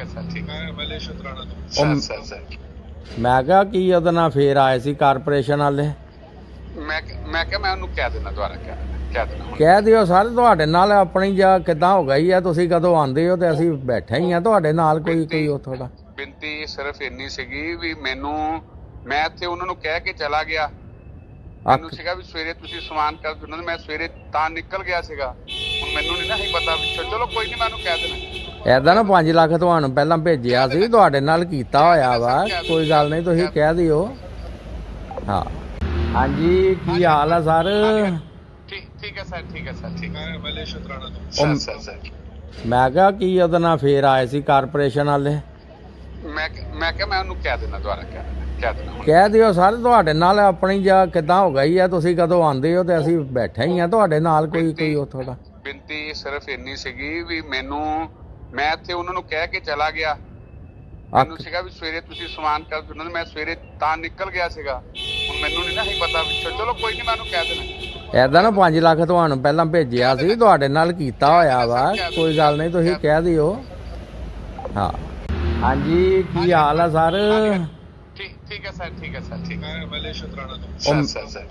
ਹੈ ਸਰ ਠੀਕ ਹੈ। ਮੈਂ ਐਮਐਲਏ ਸ਼ਤਰਾਣਾ ਤੋਂ। Sir sir sir. ਮੈਂ ਕਿਹਾ ਕੀ ਉਹਦੇ ਨਾਲ ਫੇਰ ਆਏ ਸੀ ਕਾਰਪੋਰੇਸ਼ਨ ਵਾਲੇ। ਮੈਂ ਮੈਂ ਕਿਹਾ ਮੈਂ ਉਹਨੂੰ ਕਹਿ ਦੇਣਾ ਦੁਬਾਰਾ ਕਹਿ ਕਹਿ ਦੇਣਾ ਹੁਣ। ਕਹਿ ਦਿਓ ਸਰ ਤੁਹਾਡੇ ਨਾਲ ਆਪਣੀ ਜਾਂ ਕਿਦਾਂ ਹੋ ਗਈ ਆ? ਤੁਸੀਂ ਕਦੋਂ ਆਉਂਦੇ ਹੋ ਤੇ ਅਸੀਂ ਬੈਠੇ ਹੀ ਆ ਤੁਹਾਡੇ ਨਾਲ ਕੋਈ ਕੋਈ ਉੱਥੋਂ ਦਾ। ਬੇਨਤੀ ਸਿਰਫ ਇੰਨੀ ਸੀਗੀ ਵੀ ਮੈਨੂੰ ਮੈਂ ਇੱਥੇ ਉਹਨਾਂ ਨੂੰ ਕਹਿ ਕੇ ਚਲਾ ਗਿਆ। ਮੈਨੂੰ ਸੀਗਾ ਵੀ ਸਵੇਰੇ ਤੁਸੀਂ ਸਮਾਨ ਕਰ ਦਿਓ ਮੈਂ ਸਵੇਰੇ ਤਾਂ ਨਿਕਲ ਗਿਆ ਸੀਗਾ। ਹੁਣ ਮੈਨੂੰ ਨਹੀਂ ਨਾ ਹੀ ਪਤਾ ਵੀ ਚਲੋ ਕੋਈ ਨਹੀਂ ਮੈਂ ਉਹਨੂੰ ਕਹਿ ਦੇਣਾ ਐਦਾਂ ਨਾ 5 ਲੱਖ ਤੁਹਾਨੂੰ ਪਹਿਲਾਂ ਭੇਜਿਆ ਸੀ ਤੁਹਾਡੇ ਨਾਲ ਕੀਤਾ ਹੋਇਆ ਵਾ। ਕੋਈ ਗੱਲ ਨਹੀਂ ਤੁਸੀਂ ਕਹਿ ਦਿਓ। ਹਾਂ। ਹਾਂਜੀ ਕੀ ਹਾਲ ਆ ਸਰ? ਠੀਕ ਠੀਕ ਹੈ ਸਰ ਠੀਕ ਹੈ ਸਰ ਠੀਕ ਹੈ। ਮੈਂ ਐਮਐਲਏ ਸ਼ਤਰਾਣਾ ਤੋਂ। Sir sir sir. ਮੈਂ ਕਿਹਾ ਕੀ ਉਹਦੇ ਨਾਲ ਫੇਰ ਆਏ ਸੀ ਕਾਰਪੋਰੇਸ਼ਨ ਵਾਲੇ? ਮੈਂ ਮੈਂ ਕਿਹਾ ਮੈਂ ਉਹਨੂੰ ਕਹਿ ਦੇਣਾ ਦੁਬਾਰਾ ਕਹਿ ਕਹਿ ਦੇਣਾ। ਕਹਿ ਦਿਓ ਸਰ ਤੁਹਾਡੇ ਨਾਲ ਆਪਣੀ ਜਾਂ ਕਿਦਾਂ ਹੋ ਗਈ ਆ? ਤੁਸੀਂ ਕਦੋਂ ਆਉਂਦੇ ਹੋ ਤੇ ਅਸੀਂ ਬੈਠੇ ਹੀ ਆ ਤੁਹਾਡੇ ਨਾਲ ਕੋਈ ਕੋਈ ਉੱਥੋਂ ਦਾ ਬੇਨਤੀ ਸਿਰਫ ਇੰਨੀ ਸੀਗੀ ਵੀ ਮੈਨੂੰ ਮੈਂ ਇੱਥੇ ਉਹਨਾਂ ਨੂੰ ਕਹਿ ਕੇ ਚਲਾ ਗਿਆ। ਮੈਨੂੰ ਸੀਗਾ ਵੀ ਸਵੇਰੇ ਤੁਸੀਂ ਸਮਾਨ ਕਰ ਦਿਓ ਮੈਂ ਸਵੇਰੇ ਤਾਂ ਨਿਕਲ ਗਿਆ ਸੀਗਾ। ਹੁਣ ਮੈਨੂੰ ਨਹੀਂ ਨਾ ਹੀ ਪਤਾ ਵੀ ਚਲੋ ਕੋਈ ਨਹੀਂ ਮੈਂ ਉਹਨੂੰ ਕਹਿ ਦੇਣਾ ਐਦਾਂ ਨਾ 5 ਲੱਖ ਤੁਹਾਨੂੰ ਪਹਿਲਾਂ ਭੇਜਿਆ ਸੀ ਤੁਹਾਡੇ ਨਾਲ ਕੀਤਾ ਹੋਇਆ ਵਾ। ਕੋਈ ਗੱਲ ਨਹੀਂ ਤੁਸੀਂ ਕਹਿ ਦਿਓ। ਹਾਂ। ਹਾਂਜੀ ਕੀ ਹਾਲ ਆ ਸਰ? ਠੀਕ ਠੀਕ ਹੈ ਸਰ ਠੀਕ ਹੈ ਸਰ ਠੀਕ ਹੈ। ਮੈਂ ਐਮਐਲਏ ਸ਼ਤਰਾਣਾ ਤੋਂ ਸਰ।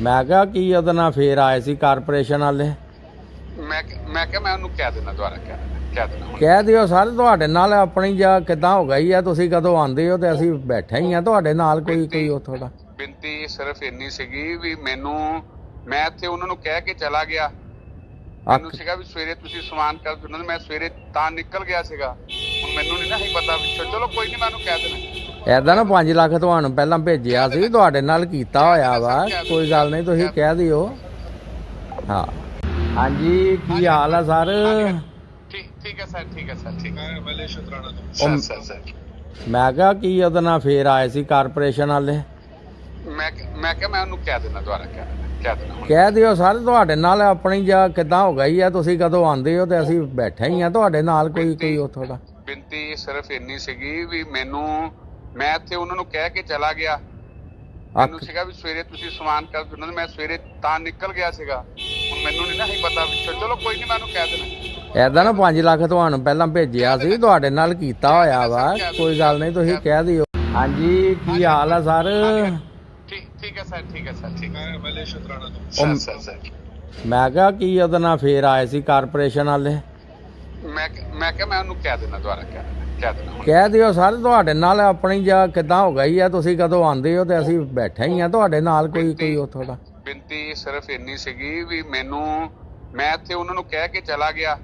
ਮੈਂ ਕਿਹਾ ਕੀ ਉਹਦੇ ਨਾਲ ਫੇਰ ਆਏ ਸੀ ਕਾਰਪੋਰੇਸ਼ਨ ਵਾਲੇ? ਮੈਂ ਮੈਂ ਕਿਹਾ ਮੈਂ ਉਹਨੂੰ ਕਹਿ ਦੇਣਾ ਦੁਬਾਰਾ ਕਹਿ ਕਹਿ ਦਿਓ ਸਰ ਤੁਹਾਡੇ ਨਾਲ ਆਪਣੀ ਜਾਂ ਕਿਦਾਂ ਹੋ ਗਈ ਆ? ਤੁਸੀਂ ਕਦੋਂ ਆਉਂਦੇ ਹੋ ਤੇ ਅਸੀਂ ਬੈਠੇ ਹੀ ਆ ਤੁਹਾਡੇ ਨਾਲ ਕੋਈ ਕੋਈ ਉੱਥੋਂ ਦਾ? ਬੇਨਤੀ ਸਿਰਫ ਇੰਨੀ ਸੀਗੀ ਵੀ ਮੈਨੂੰ ਮੈਂ ਇੱਥੇ ਉਹਨਾਂ ਨੂੰ ਕਹਿ ਕੇ ਚਲਾ ਗਿਆ। ਮੈਨੂੰ ਸੀਗਾ ਵੀ ਸਵੇਰੇ ਤੁਸੀਂ ਸਮਾਨ ਕਰ ਦਿਓ ਮੈਂ ਸਵੇਰੇ ਤਾਂ ਨਿਕਲ ਗਿਆ ਸੀਗਾ। ਹੁਣ ਮੈਨੂੰ ਨਹੀਂ ਨਾ ਹੀ ਪਤਾ ਵੀ ਚਲੋ ਕੋਈ ਨਹੀਂ ਮੈਂ ਉਹਨੂੰ ਕਹਿ ਦੇਣਾ ਐਦਾਂ ਨਾ 5 ਲੱਖ ਤੁਹਾਨੂੰ ਪਹਿਲਾਂ ਭੇਜਿਆ ਸੀ ਤੁਹਾਡੇ ਨਾਲ ਕੀਤਾ ਹੋਇਆ ਵਾ। ਕੋਈ ਗੱਲ ਨਹੀਂ ਤੁਸੀਂ ਕਹਿ ਦਿਓ। ਹਾਂ। ਹਾਂਜੀ ਕੀ ਹਾਲ ਆ ਸਰ? ਠੀਕ ਹੈ ਸਰ ਠੀਕ ਹੈ ਸਰ ਠੀਕ ਹੈ। ਮੈਂ ਐਮਐਲਏ ਸ਼ਤਰਾਣਾ ਤੋਂ ਸਰ ਸਰ ਸਰ। ਮੈਂ ਕਿਹਾ ਕੀ ਉਹਦੇ ਨਾਲ ਫੇਰ ਆਏ ਸੀ ਕਾਰਪੋਰੇਸ਼ਨ ਵਾਲੇ? ਮੈਂ ਮੈਂ ਕਿਹਾ ਮੈਂ ਉਹਨੂੰ ਕਹਿ ਦੇਣਾ ਦੁਬਾਰਾ ਕਹਿ ਕਹਿ ਦੇਣਾ ਹੁਣ। ਕਹਿ ਦਿਓ ਸਰ ਤੁਹਾਡੇ ਨਾਲ ਆਪਣੀ ਜਾਂ ਕਿਦਾਂ ਹੋ ਗਈ ਆ? ਤੁਸੀਂ ਕਦੋਂ ਆਉਂਦੇ ਹੋ ਤੇ ਅਸੀਂ ਬੈਠੇ ਹੀ ਆ ਤੁਹਾਡੇ ਨਾਲ ਕੋਈ ਕੋਈ ਉੱਥੋਂ ਦਾ। ਬੇਨਤੀ ਸਿਰਫ ਇੰਨੀ ਸੀਗੀ ਵੀ ਮੈਨੂੰ ਮੈਂ ਇੱਥੇ ਉਹਨਾਂ ਨੂੰ ਕਹਿ ਕੇ ਚਲਾ ਗਿਆ। ਮੈਨੂੰ ਸੀਗਾ ਵੀ ਸਵੇਰੇ ਤੁਸੀਂ ਸਮਾਨ ਕਰ ਦਿਓ ਮੈਂ ਸਵੇਰੇ ਤਾਂ ਨਿਕਲ ਗਿਆ ਸੀਗਾ। ਹੁਣ ਮੈਨੂੰ ਨਹੀਂ ਨਾ ਹੀ ਪਤਾ ਵੀ ਚਲੋ ਕੋਈ ਨਹੀਂ ਮੈਂ ਉਹਨੂੰ ਕਹਿ ਦੇਣਾ ਐਦਾਂ ਨਾ 5 ਲੱਖ ਤੁਹਾਨੂੰ ਪਹਿਲਾਂ ਭੇਜਿਆ ਸੀ ਤੁਹਾਡੇ ਨਾਲ ਕੀਤਾ ਹੋਇਆ ਵਾ। ਕੋਈ ਗੱਲ ਨਹੀਂ ਤੁਸੀਂ ਕਹਿ ਦਿਓ। ਹਾਂਜੀ ਕੀ ਹਾਲ ਆ ਸਰ? ਠੀਕ ਠੀਕ ਹੈ ਸਰ ਠੀਕ ਹੈ ਸਰ ਠੀਕ ਮੈਂ ਐਮਐਲਏ ਸ਼ਤਰਾਣਾ ਤੋਂ। Sir sir sir. ਮੈਂ ਕਿਹਾ ਕੀ ਉਹਦੇ ਨਾਲ ਫੇਰ ਆਏ ਸੀ ਕਾਰਪੋਰੇਸ਼ਨ ਵਾਲੇ? ਮੈਂ ਮੈਂ ਕਿਹਾ ਮੈਂ ਉਹਨੂੰ ਕਹਿ ਦੇਣਾ ਦੁਬਾਰਾ ਕਹਿ ਕਹਿ ਦੇਣਾ ਹੁਣ। ਕਹਿ ਦਿਓ ਸਰ ਤੁਹਾਡੇ ਨਾਲ ਆਪਣੀ ਜਾਂ ਕਿਦਾਂ ਹੋ ਗਈ ਆ? ਤੁਸੀਂ ਕਦੋਂ ਆਉਂਦੇ ਹੋ ਤੇ ਅਸੀਂ ਬੈਠੇ ਹੀ ਆ ਤੁਹਾਡੇ ਨਾਲ ਕੋਈ ਕੋਈ ਉੱਥੋਂ ਦਾ। ਬੇਨਤੀ ਸਿਰਫ ਇੰਨੀ ਸੀਗੀ ਵੀ ਮੈਨੂੰ ਮੈਂ ਇੱਥੇ ਉਹਨਾਂ ਨੂੰ ਕਹਿ ਕੇ ਚਲਾ ਗਿਆ।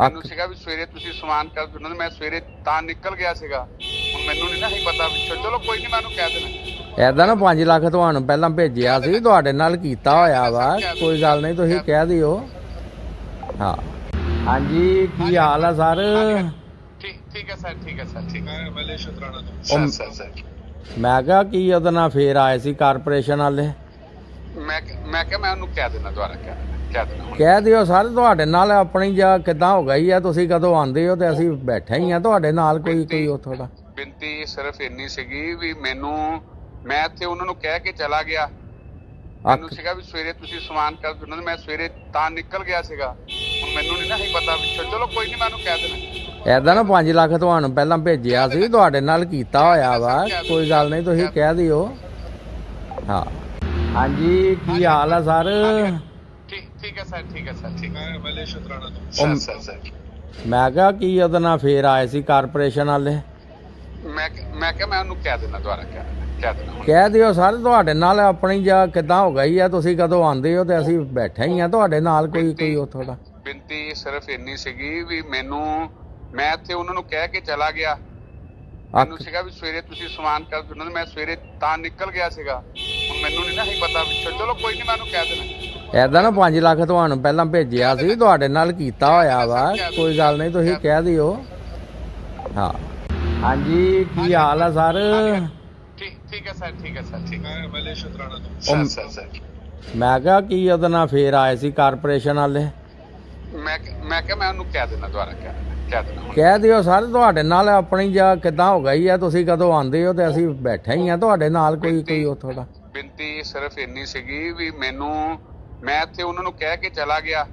ਮੈਨੂੰ ਸੀਗਾ ਵੀ ਸਵੇਰੇ ਤੁਸੀਂ ਸਮਾਨ ਕਰ ਦਿਓ ਮੈਂ ਸਵੇਰੇ ਤਾਂ ਨਿਕਲ ਗਿਆ ਸੀਗਾ। ਹੁਣ ਮੈਨੂੰ ਨਹੀਂ ਨਾ ਹੀ ਪਤਾ ਵੀ ਚਲੋ ਕੋਈ ਨਹੀਂ ਮੈਂ ਉਹਨੂੰ ਕਹਿ ਦੇਣਾ ਐਦਾਂ ਨਾ 5 ਲੱਖ ਤੁਹਾਨੂੰ ਪਹਿਲਾਂ ਭੇਜਿਆ ਸੀ ਤੁਹਾਡੇ ਨਾਲ ਕੀਤਾ ਹੋਇਆ ਵਾ। ਕੋਈ ਗੱਲ ਨਹੀਂ ਤੁਸੀਂ ਕਹਿ ਦਿਓ। ਹਾਂ। ਹਾਂਜੀ ਕੀ ਹਾਲ ਆ ਸਰ? ਠੀਕ ਠੀਕ ਹੈ ਸਰ ਠੀਕ ਹੈ ਸਰ ਠੀਕ ਹੈ। ਮੈਂ ਸ਼ਤਰਾਣਾ ਤੋਂ। Sir sir sir. ਮੈਂ ਕਿਹਾ ਕੀ ਉਹਦੇ ਨਾਲ ਫੇਰ ਆਏ ਸੀ ਕਾਰਪੋਰੇਸ਼ਨ ਵਾਲੇ? ਮੈਂ ਮੈਂ ਕਿਹਾ ਮੈਂ ਉਹਨੂੰ ਕਹਿ ਦੇਣਾ ਕਹਿ ਹੁਣ। ਕਹਿ ਦਿਓ ਸਰ ਤੁਹਾਡੇ ਨਾਲ ਆਪਣੀ ਜਾਂ ਕਿਦਾਂ ਹੋ ਗਈ ਆ? ਤੁਸੀਂ ਕਦੋਂ ਆਉਂਦੇ ਹੋ ਤੇ ਅਸੀਂ ਬੈਠੇ ਹੀ ਆ ਤੁਹਾਡੇ ਨਾਲ ਕੋਈ ਕੋਈ ਉੱਥੋਂ ਦਾ। ਬੇਨਤੀ ਸਿਰਫ ਇੰਨੀ ਸੀਗੀ ਵੀ ਮੈਨੂੰ ਮੈਂ ਇੱਥੇ ਉਹਨਾਂ ਨੂੰ ਕਹਿ ਕੇ ਚਲਾ ਗਿਆ। ਮੈਨੂੰ ਸੀਗਾ ਵੀ ਸਵੇਰੇ ਤੁਸੀਂ ਸਮਾਨ ਕਰ ਦਿਓ ਮੈਂ ਸਵੇਰੇ ਤਾਂ ਨਿਕਲ ਗਿਆ ਸੀਗਾ। ਹੁਣ ਮੈਨੂੰ ਨਹੀਂ ਨਾ ਹੀ ਪਤਾ ਵੀ ਚਲੋ ਕੋਈ ਨਹੀਂ ਮੈਂ ਉਹਨੂੰ ਕਹਿ ਦੇਣਾ ਐਦਾਂ ਨਾ 5 ਲੱਖ ਤੁਹਾਨੂੰ ਪਹਿਲਾਂ ਭੇਜਿਆ ਸੀ ਤੁਹਾਡੇ ਨਾਲ ਕੀਤਾ ਹੋਇਆ ਵਾ। ਕੋਈ ਗੱਲ ਨਹੀਂ ਤੁਸੀਂ ਕਹਿ ਦਿਓ। ਹਾਂ। ਹਾਂਜੀ ਕੀ ਹਾਲ ਆ ਸਰ? ਠੀਕ ਹੈ ਸਰ ਠੀਕ ਹੈ ਸਰ ਠੀਕ ਹੈ। ਮੈਂ ਐਮਐਲਏ ਸ਼ਤਰਾਣਾ ਤੋਂ। ਸਰ ਸਰ ਮੈਂ ਕਿਹਾ ਕੀ ਉਹਦੇ ਨਾਲ ਫੇਰ ਆਏ ਸੀ ਕਾਰਪੋਰੇਸ਼ਨ ਵਾਲੇ। ਮੈਂ ਮੈਂ ਕਿਹਾ ਮੈਂ ਉਹਨੂੰ ਕਹਿ ਦੇਣਾ ਦੁਬਾਰਾ ਕਹਿ ਕਹਿ ਦੇਣਾ। ਕਹਿ ਦਿਓ ਸਰ ਤੁਹਾਡੇ ਨਾਲ ਆਪਣੀ ਜਾਂ ਕਿਦਾਂ ਹੋ ਗਈ ਆ? ਤੁਸੀਂ ਕਦੋਂ ਆਉਂਦੇ ਹੋ ਤੇ ਅਸੀਂ ਬੈਠੇ ਹੀ ਆ ਤੁਹਾਡੇ ਨਾਲ ਕੋਈ ਕੋਈ ਉੱਥੋਂ ਦਾ। ਬੇਨਤੀ ਸਿਰਫ ਇੰਨੀ ਸੀਗੀ ਵੀ ਮੈਨੂੰ ਮੈਂ ਇੱਥੇ ਉਹਨਾਂ ਨੂੰ ਕਹਿ ਕੇ ਚਲਾ ਗਿਆ। ਮੈਨੂੰ ਸੀਗਾ ਵੀ ਸਵੇਰੇ ਤੁਸੀਂ ਸਮਾਨ ਕਰ ਦਿਓ ਮੈਂ ਸਵੇਰੇ ਤਾਂ ਨਿਕਲ ਗਿਆ ਸੀਗਾ। ਹੁਣ ਮੈਨੂੰ ਨਹੀਂ ਨਾ ਹੀ ਪਤਾ ਵੀ ਚਲੋ ਕੋਈ ਨਹੀਂ ਮੈਂ ਉਹਨੂੰ ਕਹਿ ਦੇਣਾ ਐਦਾਂ ਨਾ 5 ਲੱਖ ਤੁਹਾਨੂੰ ਪਹਿਲਾਂ ਭੇਜਿਆ ਸੀ ਤੁਹਾਡੇ ਨਾਲ ਕੀਤਾ ਹੋਇਆ ਵਾ। ਕੋਈ ਗੱਲ ਨਹੀਂ ਤੁਸੀਂ ਕਹਿ ਦਿਓ। ਹਾਂ। ਹਾਂਜੀ ਕੀ ਹਾਲ ਆ ਸਰ? ਠੀਕ ਠੀਕ ਹੈ ਸਰ ਠੀਕ ਹੈ ਸਰ ਠੀਕ ਹੈ। ਮੈਂ ਐਮਐਲਏ ਸ਼ਤਰਾਣਾ ਤੋਂ। Sir sir sir. ਮੈਂ ਕਿਹਾ ਕੀ ਉਹਦੇ ਨਾਲ ਫੇਰ ਆਏ ਸੀ ਕਾਰਪੋਰੇਸ਼ਨ ਵਾਲੇ? ਮੈਂ ਮੈਂ ਕਿਹਾ ਮੈਂ ਉਹਨੂੰ ਕਹਿ ਦੇਣਾ ਦੁਬਾਰਾ ਕਹਿ ਕਹਿ ਦੇਣਾ। ਕਹਿ ਦਿਓ ਸਰ ਤੁਹਾਡੇ ਨਾਲ ਆਪਣੀ ਜਾਂ ਕਿਦਾਂ ਹੋ ਗਈ ਆ? ਤੁਸੀਂ ਕਦੋਂ ਆਉਂਦੇ ਹੋ ਤੇ ਅਸੀਂ ਬੈਠੇ ਹੀ ਆ ਤੁਹਾਡੇ ਨਾਲ ਕੋਈ ਕੋਈ ਉੱਥੋਂ ਦਾ ਬੇਨਤੀ ਸਿਰਫ ਇੰਨੀ ਸੀਗੀ ਵੀ ਮੈਨੂੰ ਮੈਂ ਇੱਥੇ ਉਹਨਾਂ ਨੂੰ ਕਹਿ ਕੇ ਚਲਾ ਗਿਆ।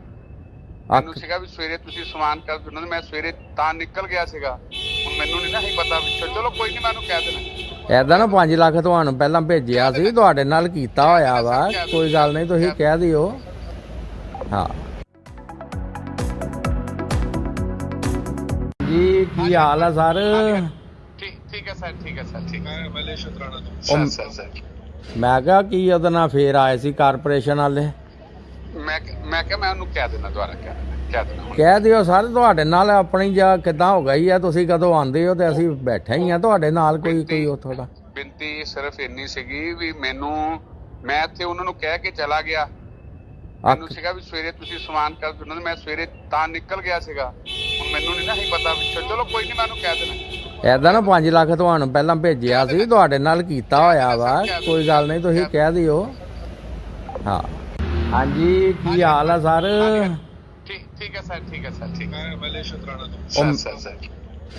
ਮੈਨੂੰ ਸੀਗਾ ਵੀ ਸਵੇਰੇ ਤੁਸੀਂ ਸਮਾਨ ਕਰ ਦਿੰਦੇ ਹੋ। ਮੈਂ ਸਵੇਰੇ ਤਾਂ ਨਿਕਲ ਗਿਆ ਸੀਗਾ। ਹੁਣ ਮੈਨੂੰ ਨਹੀਂ ਨਾ ਹੀ ਪਤਾ ਵਿੱਚੋਂ ਚਲੋ ਕੋਈ ਨਹੀਂ ਮੈਂ ਉਹਨੂੰ ਕਹਿ ਦੇਣਾ ਐਦਾਂ ਨਾ 5 ਲੱਖ ਤੁਹਾਨੂੰ ਪਹਿਲਾਂ ਭੇਜਿਆ ਸੀ ਤੁਹਾਡੇ ਨਾਲ ਕੀਤਾ ਹੋਇਆ ਵਾ। ਕੋਈ ਗੱਲ ਨਹੀਂ ਤੁਸੀਂ ਕਹਿ ਦਿਓ। ਹਾਂ। ਜੀ ਕੀ ਹਾਲ ਆ ਸਰ? ਠੀਕ ਠੀਕ ਹੈ ਸਰ ਠੀਕ ਹੈ ਸਰ ਠੀਕ ਹੈ। ਮੈਂ ਮਲੇ ਸ਼ਤਰਾਣਾ ਤੋਂ। Sir sir sir. ਮੈਂ ਕਿਹਾ ਕੀ ਉਹਦੇ ਨਾਲ ਫੇਰ ਆਏ ਸੀ ਕਾਰਪੋਰੇਸ਼ਨ ਵਾਲੇ? ਮੈਂ ਮੈਂ ਕਿਹਾ ਮੈਂ ਉਹਨੂੰ ਕਹਿ ਦੇਣਾ ਦੁਬਾਰਾ ਕਹਿ ਦੇਣਾ ਕਹਿ ਦੇਣਾ ਹੁਣ। ਕਹਿ ਦਿਓ ਸਰ ਤੁਹਾਡੇ ਨਾਲ ਆਪਣੀ ਜਾ ਕਿਦਾਂ ਹੋ ਗਈ ਆ ਤੁਸੀਂ ਕਦੋਂ ਆਉਂਦੇ ਹੋ ਤੇ ਅਸੀਂ ਬੈਠੇ ਹੀ ਆ ਤੁਹਾਡੇ ਨਾਲ ਕੋਈ ਕੋਈ ਉੱਥੋਂ ਦਾ। ਬੇਨਤੀ ਸਿਰਫ ਇੰਨੀ ਸੀਗੀ ਵੀ ਮੈਨੂੰ ਮੈਂ ਇੱਥੇ ਉਹਨਾਂ ਨੂੰ ਕਹਿ ਕੇ ਚਲਾ ਗਿਆ। ਮੈਨੂੰ ਸੀਗਾ ਵੀ ਸਵੇਰੇ ਤੁਸੀਂ ਸਮਾਨ ਕਰ ਦਿੰਦੇ ਹੋ। ਮੈਂ ਸਵੇਰੇ ਤਾਂ ਨਿਕਲ ਗਿਆ ਸੀਗਾ। ਹੁਣ ਮੈਨੂੰ ਨਹੀਂ ਨਾ ਹੀ ਪਤਾ ਵਿੱਚੋਂ ਚਲੋ ਕੋਈ ਨਹੀਂ ਮੈਂ ਉਹਨੂੰ ਕਹਿ ਦੇਣਾ ਐਦਾਂ ਨਾ 5 ਲੱਖ ਤੁਹਾਨੂੰ ਪਹਿਲਾਂ ਭੇਜਿਆ ਸੀ ਤੁਹਾਡੇ ਨਾਲ ਕੀਤਾ ਹੋਇਆ ਵਾ ਕੋਈ ਗੱਲ ਨਹੀਂ ਤੁਸੀਂ ਕਹਿ ਦਿਓ। ਹਾਂ। ਹਾਂਜੀ ਕੀ ਹਾਲ ਆ ਸਰ? ਠੀਕ ਠੀਕ ਹੈ ਸਰ ਠੀਕ ਹੈ ਸਰ ਠੀਕ ਹੈ। ਮੈਂ ਮਲੇ ਸ਼ਤਰਾਣਾ ਤੋਂ ਸਰ ਸਰ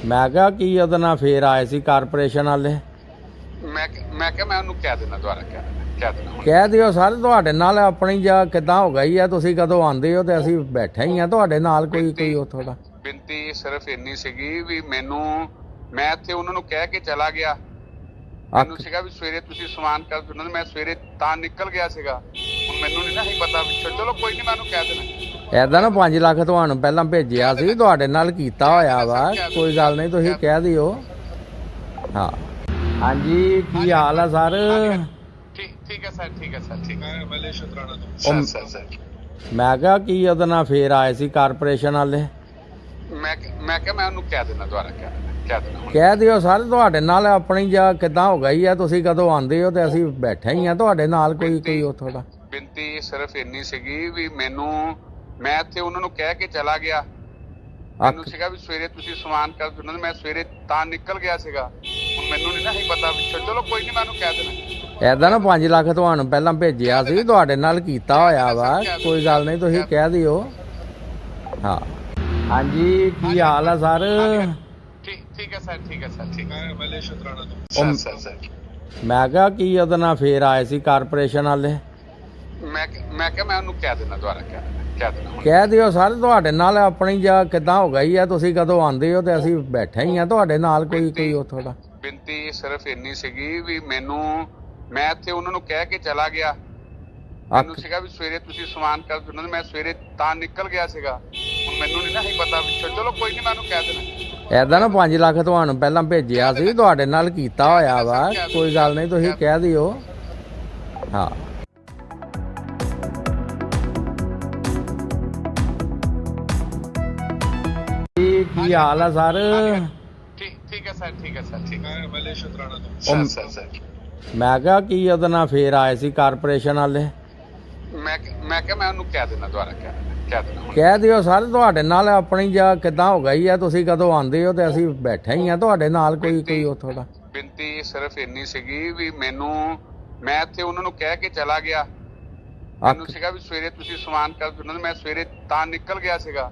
ਮੈਂ ਕਿਹਾ ਕੀ ਉਹਦੇ ਨਾਲ ਫੇਰ ਆਏ ਸੀ ਕਾਰਪੋਰੇਸ਼ਨ ਵਾਲੇ? ਮੈਂ ਮੈਂ ਕਿਹਾ ਮੈਂ ਉਹਨੂੰ ਕਹਿ ਦੇਣਾ ਦੁਬਾਰਾ ਕਹਿ ਦੇਣਾ ਕਹਿ ਦਿਓ ਸਰ ਤੁਹਾਡੇ ਨਾਲ ਆਪਣੀ ਜਾ ਕਿਦਾਂ ਹੋ ਗਈ ਆ? ਤੁਸੀਂ ਕਦੋਂ ਆਉਂਦੇ ਹੋ ਤੇ ਅਸੀਂ ਬੈਠੇ ਹੀ ਆ ਤੁਹਾਡੇ ਨਾਲ ਕੋਈ ਕੋਈ ਉੱਥੋਂ ਦਾ? ਬੇਨਤੀ ਸਿਰਫ ਇੰਨੀ ਸੀਗੀ ਵੀ ਮੈਨੂੰ ਮੈਂ ਇੱਥੇ ਉਹਨਾਂ ਨੂੰ ਕਹਿ ਕੇ ਚਲਾ ਗਿਆ। ਮੈਨੂੰ ਸੀਗਾ ਵੀ ਸਵੇਰੇ ਤੁਸੀਂ ਸਮਾਨ ਕਰ ਦਿੰਦੇ ਹੋ। ਮੈਂ ਸਵੇਰੇ ਤਾਂ ਨਿਕਲ ਗਿਆ ਸੀਗਾ। ਮੈਨੂੰ ਨਹੀਂ ਨਾ ਹੀ ਪਤਾ ਵਿੱਚੋਂ। ਚਲੋ ਕੋਈ ਨਹੀਂ ਮੈਂ ਉਹਨੂੰ ਕਹਿ ਦੇਣਾ ਐਦਾਂ ਨਾ 5 ਲੱਖ ਤੁਹਾਨੂੰ ਪਹਿਲਾਂ ਭੇਜਿਆ ਸੀ ਤੁਹਾਡੇ ਨਾਲ ਕੀਤਾ ਹੋਇਆ ਵਾ। ਕੋਈ ਗੱਲ ਨਹੀਂ ਤੁਸੀਂ ਕਹਿ ਦਿਓ। ਹਾਂ। ਹਾਂਜੀ ਕੀ ਹਾਲ ਆ ਸਰ? ਠੀਕ ਠੀਕ ਹੈ ਸਰ ਠੀਕ ਹੈ ਸਰ ਠੀਕ ਹੈ। ਮੈਂ ਮਲੇ ਸ਼ਤਰਾਣਾ ਤੋਂ। Sir sir sir. ਮੈਂ ਕਿਹਾ ਕੀ ਉਹਦੇ ਨਾਲ ਫੇਰ ਆਏ ਸੀ ਕਾਰਪੋਰੇਸ਼ਨ ਵਾਲੇ? ਮੈਂ ਮੈਂ ਕਿਹਾ ਮੈਂ ਉਹਨੂੰ ਕਹਿ ਦੇਣਾ ਦੁਬਾਰਾ ਕਹਿ ਦੇਣਾ ਕਹਿ ਦੇਣਾ ਹੁਣ। ਕਹਿ ਦਿਓ ਸਰ ਤੁਹਾਡੇ ਨਾਲ ਆਪਣੀ ਜਾ ਕਿਦਾਂ ਹੋ ਗਈ ਆ? ਤੁਸੀਂ ਕਦੋਂ ਆਉਂਦੇ ਹੋ ਤੇ ਅਸੀਂ ਬੈਠੇ ਹੀ ਆ ਤੁਹਾਡੇ ਨਾਲ ਕੋਈ ਕੋਈ ਉੱਥੋਂ ਦਾ ਬੇਨਤੀ ਸਿਰਫ ਇੰਨੀ ਸੀਗੀ ਵੀ ਮੈਨੂੰ ਮੈਂ ਇੱਥੇ ਉਹਨਾਂ ਨੂੰ ਕਹਿ ਕੇ ਚਲਾ ਗਿਆ। ਮੈਨੂੰ ਸੀਗਾ ਵੀ ਸਵੇਰੇ ਤੁਸੀਂ ਸਮਾਨ ਕਰ ਦਿੰਦੇ ਹੋ। ਮੈਂ ਸਵੇਰੇ ਤਾਂ ਨਿਕਲ ਗਿਆ ਸੀਗਾ। ਹੁਣ ਮੈਨੂੰ ਨਹੀਂ ਨਾ ਹੀ ਪਤਾ ਵਿੱਚੋਂ ਚਲੋ ਕੋਈ ਨਹੀਂ ਮੈਂ ਉਹਨੂੰ ਕਹਿ ਦੇਣਾ। ਐਦਾਂ ਨਾ 5 ਲੱਖ ਤੁਹਾਨੂੰ ਪਹਿਲਾਂ ਭੇਜਿਆ ਸੀ ਤੁਹਾਡੇ ਨਾਲ ਕੀਤਾ ਹੋਇਆ ਵਾ। ਕੋਈ ਗੱਲ ਨਹੀਂ ਤੁਸੀਂ ਕਹਿ ਦਿਓ। ਹਾਂ। ਹਾਂਜੀ ਕੀ ਹਾਲ ਆ ਸਰ? ਠੀਕ ਠੀਕ ਹੈ ਸਰ ਠੀਕ ਹੈ ਸਰ ਠੀਕ ਹੈ। ਮੈਂ ਮਲੇ ਸ਼ਤਰਾਣਾ ਤੋਂ। Sir sir sir. ਮੈਂ ਕਿਹਾ ਕੀ ਉਹਦੇ ਨਾਲ ਫੇਰ ਆਏ ਸੀ ਕਾਰਪੋਰੇਸ਼ਨ ਵਾਲੇ? ਮੈਂ ਕਿਹਾ ਮੈਂ ਉਹਨੂੰ ਕਹਿ ਦੇਣਾ ਦੁਬਾਰਾ ਕਹਿ ਦੇਣਾ ਕਹਿ ਦੇਣਾ ਹੁਣ। ਕਹਿ ਦਿਓ ਸਰ ਤੁਹਾਡੇ ਨਾਲ ਆਪਣੀ ਜਾ ਕਿਦਾਂ ਹੋ ਗਈ ਆ? ਤੁਸੀਂ ਕਦੋਂ ਆਉਂਦੇ ਹੋ ਤੇ ਅਸੀਂ ਬੈਠੇ ਹੀ ਆ ਤੁਹਾਡੇ ਨਾਲ ਕੋਈ ਕੋਈ ਉੱਥੋਂ ਦਾ। ਬੇਨਤੀ ਸਿਰਫ ਇੰਨੀ ਸੀਗੀ ਵੀ ਮੈਨੂੰ ਮੈਂ ਇੱਥੇ ਉਹਨਾਂ ਨੂੰ ਕਹਿ ਕੇ ਚਲਾ ਗਿਆ। ਮੈਨੂੰ ਸੀਗਾ ਵੀ ਸਵੇਰੇ ਤੁਸੀਂ ਸਮਾਨ ਕਰ ਹੋ। ਮੈਂ ਸਵੇਰੇ ਤਾਂ ਨਿਕਲ ਗਿਆ ਸੀਗਾ। ਹੁਣ ਮੈਨੂੰ ਨਹੀਂ ਨਾ ਹੀ ਪਤਾ ਵਿੱਚੋਂ ਚਲੋ ਕੋਈ ਨਹੀਂ ਮੈਂ ਉਹਨੂੰ ਕਹਿ ਦੇਣਾ ਐਦਾਂ ਨਾ 5 ਲੱਖ ਤੁਹਾਨੂੰ ਪਹਿਲਾਂ ਭੇਜਿਆ ਸੀ ਤੁਹਾਡੇ ਨਾਲ ਕੀਤਾ ਹੋਇਆ ਵਾ। ਕੋਈ ਗੱਲ ਨਹੀਂ ਤੁਸੀਂ ਕਹਿ ਦਿਓ। ਹਾਂ। ਕੀ ਹਾਲ ਆ ਸਰ? ਠੀਕ ਠੀਕ ਹੈ ਸਰ ਠੀਕ ਹੈ ਸਰ ਠੀਕ ਹੈ। ਮੈਂ ਮਲੇ ਸ਼ਤਰਾਣਾ ਤੋਂ ਸਰ ਸਰ ਮੈਂ ਕਿਹਾ ਕੀ ਉਹਦੇ ਨਾਲ ਫੇਰ ਆਏ ਸੀ ਕਾਰਪੋਰੇਸ਼ਨ ਵਾਲੇ? ਮੈਂ ਮੈਂ ਕਿਹਾ ਮੈਂ ਉਹਨੂੰ ਕਹਿ ਦੇਣਾ ਦੁਬਾਰਾ ਕਹਿ ਦੇਣਾ ਕਹਿ ਦੇਣਾ ਹੁਣ। ਕਹਿ ਦਿਓ ਸਰ ਤੁਹਾਡੇ ਨਾਲ ਆਪਣੀ ਜਾ ਕਿਦਾਂ ਹੋ ਗਈ ਆ? ਤੁਸੀਂ ਕਦੋਂ ਆਉਂਦੇ ਹੋ ਤੇ ਅਸੀਂ ਬੈਠੇ ਹੀ ਆ ਤੁਹਾਡੇ ਨਾਲ ਕੋਈ ਕੋਈ ਉੱਥੋਂ ਦਾ। ਬੇਨਤੀ ਸਿਰਫ ਇੰਨੀ ਸੀਗੀ ਵੀ ਮੈਨੂੰ ਮੈਂ ਇੱਥੇ ਉਹਨਾਂ ਨੂੰ ਕਹਿ ਕੇ ਚਲਾ ਗਿਆ। ਮੈਨੂੰ ਸੀਗਾ ਵੀ ਸਵੇਰੇ ਤੁਸੀਂ ਸਮਾਨ ਕਰ ਦਿੰਦੇ ਹੋ। ਮੈਂ ਸਵੇਰੇ ਤਾਂ ਨਿਕਲ ਗਿਆ ਸੀਗਾ।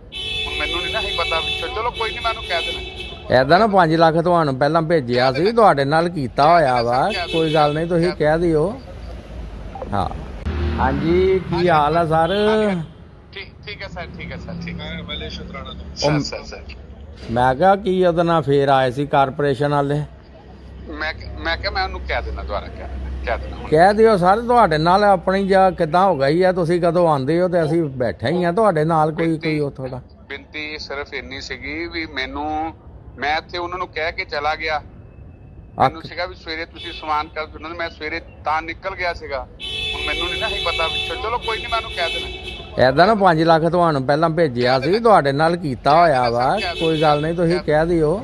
ਮੈਨੂੰ ਨਹੀਂ ਨਾ ਹੀ ਪਤਾ ਵਿੱਚੋਂ। ਚਲੋ ਕੋਈ ਨਹੀਂ ਮੈਂ ਉਹਨੂੰ ਕਹਿ ਦੇਣਾ ਐਦਾਂ ਨਾ 5 ਲੱਖ ਤੁਹਾਨੂੰ ਪਹਿਲਾਂ ਭੇਜਿਆ ਸੀ ਤੁਹਾਡੇ ਨਾਲ ਕੀਤਾ ਹੋਇਆ ਵਾ। ਕੋਈ ਗੱਲ ਨਹੀਂ ਤੁਸੀਂ ਕਹਿ ਦਿਓ। ਹਾਂ। ਹਾਂਜੀ ਕੀ ਹਾਲ ਆ ਸਰ? ਠੀਕ ਠੀਕ ਹੈ ਸਰ ਠੀਕ ਹੈ ਸਰ ਠੀਕ। ਹੈ ਮੈਂ ਮਲੇ ਸ਼ਤਰਾਣਾ ਤੋਂ। Sir sir sir. ਮੈਂ ਕਿਹਾ ਕੀ ਉਹਦੇ ਨਾਲ ਫੇਰ ਆਏ ਸੀ ਕਾਰਪੋਰੇਸ਼ਨ ਵਾਲੇ? ਮੈਂ ਮੈਂ ਕਿਹਾ ਮੈਂ ਉਹਨੂੰ ਕਹਿ ਦੇਣਾ ਦੁਬਾਰਾ ਕਹਿ ਦੇਣਾ ਕਹਿ ਦੇਣਾ ਹੁਣ। ਕਹਿ ਦਿਓ ਸਰ ਤੁਹਾਡੇ ਨਾਲ ਆਪਣੀ ਜਾ ਕਿਦਾਂ ਹੋ ਗਈ ਆ? ਤੁਸੀਂ ਕਦੋਂ ਆਉਂਦੇ ਹੋ ਤੇ ਅਸੀਂ ਬੈਠੇ ਹੀ ਆ ਤੁਹਾਡੇ ਨਾਲ ਕੋਈ ਕੋਈ ਉੱਥੋਂ ਦਾ ਬੇਨਤੀ ਸਿਰਫ ਇੰਨੀ ਸੀਗੀ ਵੀ ਮੈਨੂੰ ਮੈਂ ਇੱਥੇ ਉਹਨਾਂ ਨੂੰ ਕਹਿ ਕੇ ਚਲਾ ਗਿਆ। ਮੈਨੂੰ ਸੀਗਾ ਵੀ ਸਵੇਰੇ ਤੁਸੀਂ ਸਮਾਨ ਕਰ ਦਿੰਦੇ ਹੋ। ਮੈਂ ਸਵੇਰੇ ਤਾਂ ਨਿਕਲ ਗਿਆ ਸੀਗਾ। ਹੁਣ ਮੈਨੂੰ ਨਹੀਂ ਨਾ ਹੀ ਪਤਾ ਵਿੱਚੋਂ ਚਲੋ ਕੋਈ ਨਹੀਂ ਮੈਂ ਉਹਨੂੰ ਕਹਿ ਦੇਣਾ ਐਦਾਂ ਨਾ 5 ਲੱਖ ਤੁਹਾਨੂੰ ਪਹਿਲਾਂ ਭੇਜਿਆ ਸੀ ਤੁਹਾਡੇ ਨਾਲ ਕੀਤਾ ਹੋਇਆ ਵਾ। ਕੋਈ ਗੱਲ ਨਹੀਂ ਤੁਸੀਂ ਕਹਿ ਦਿਓ।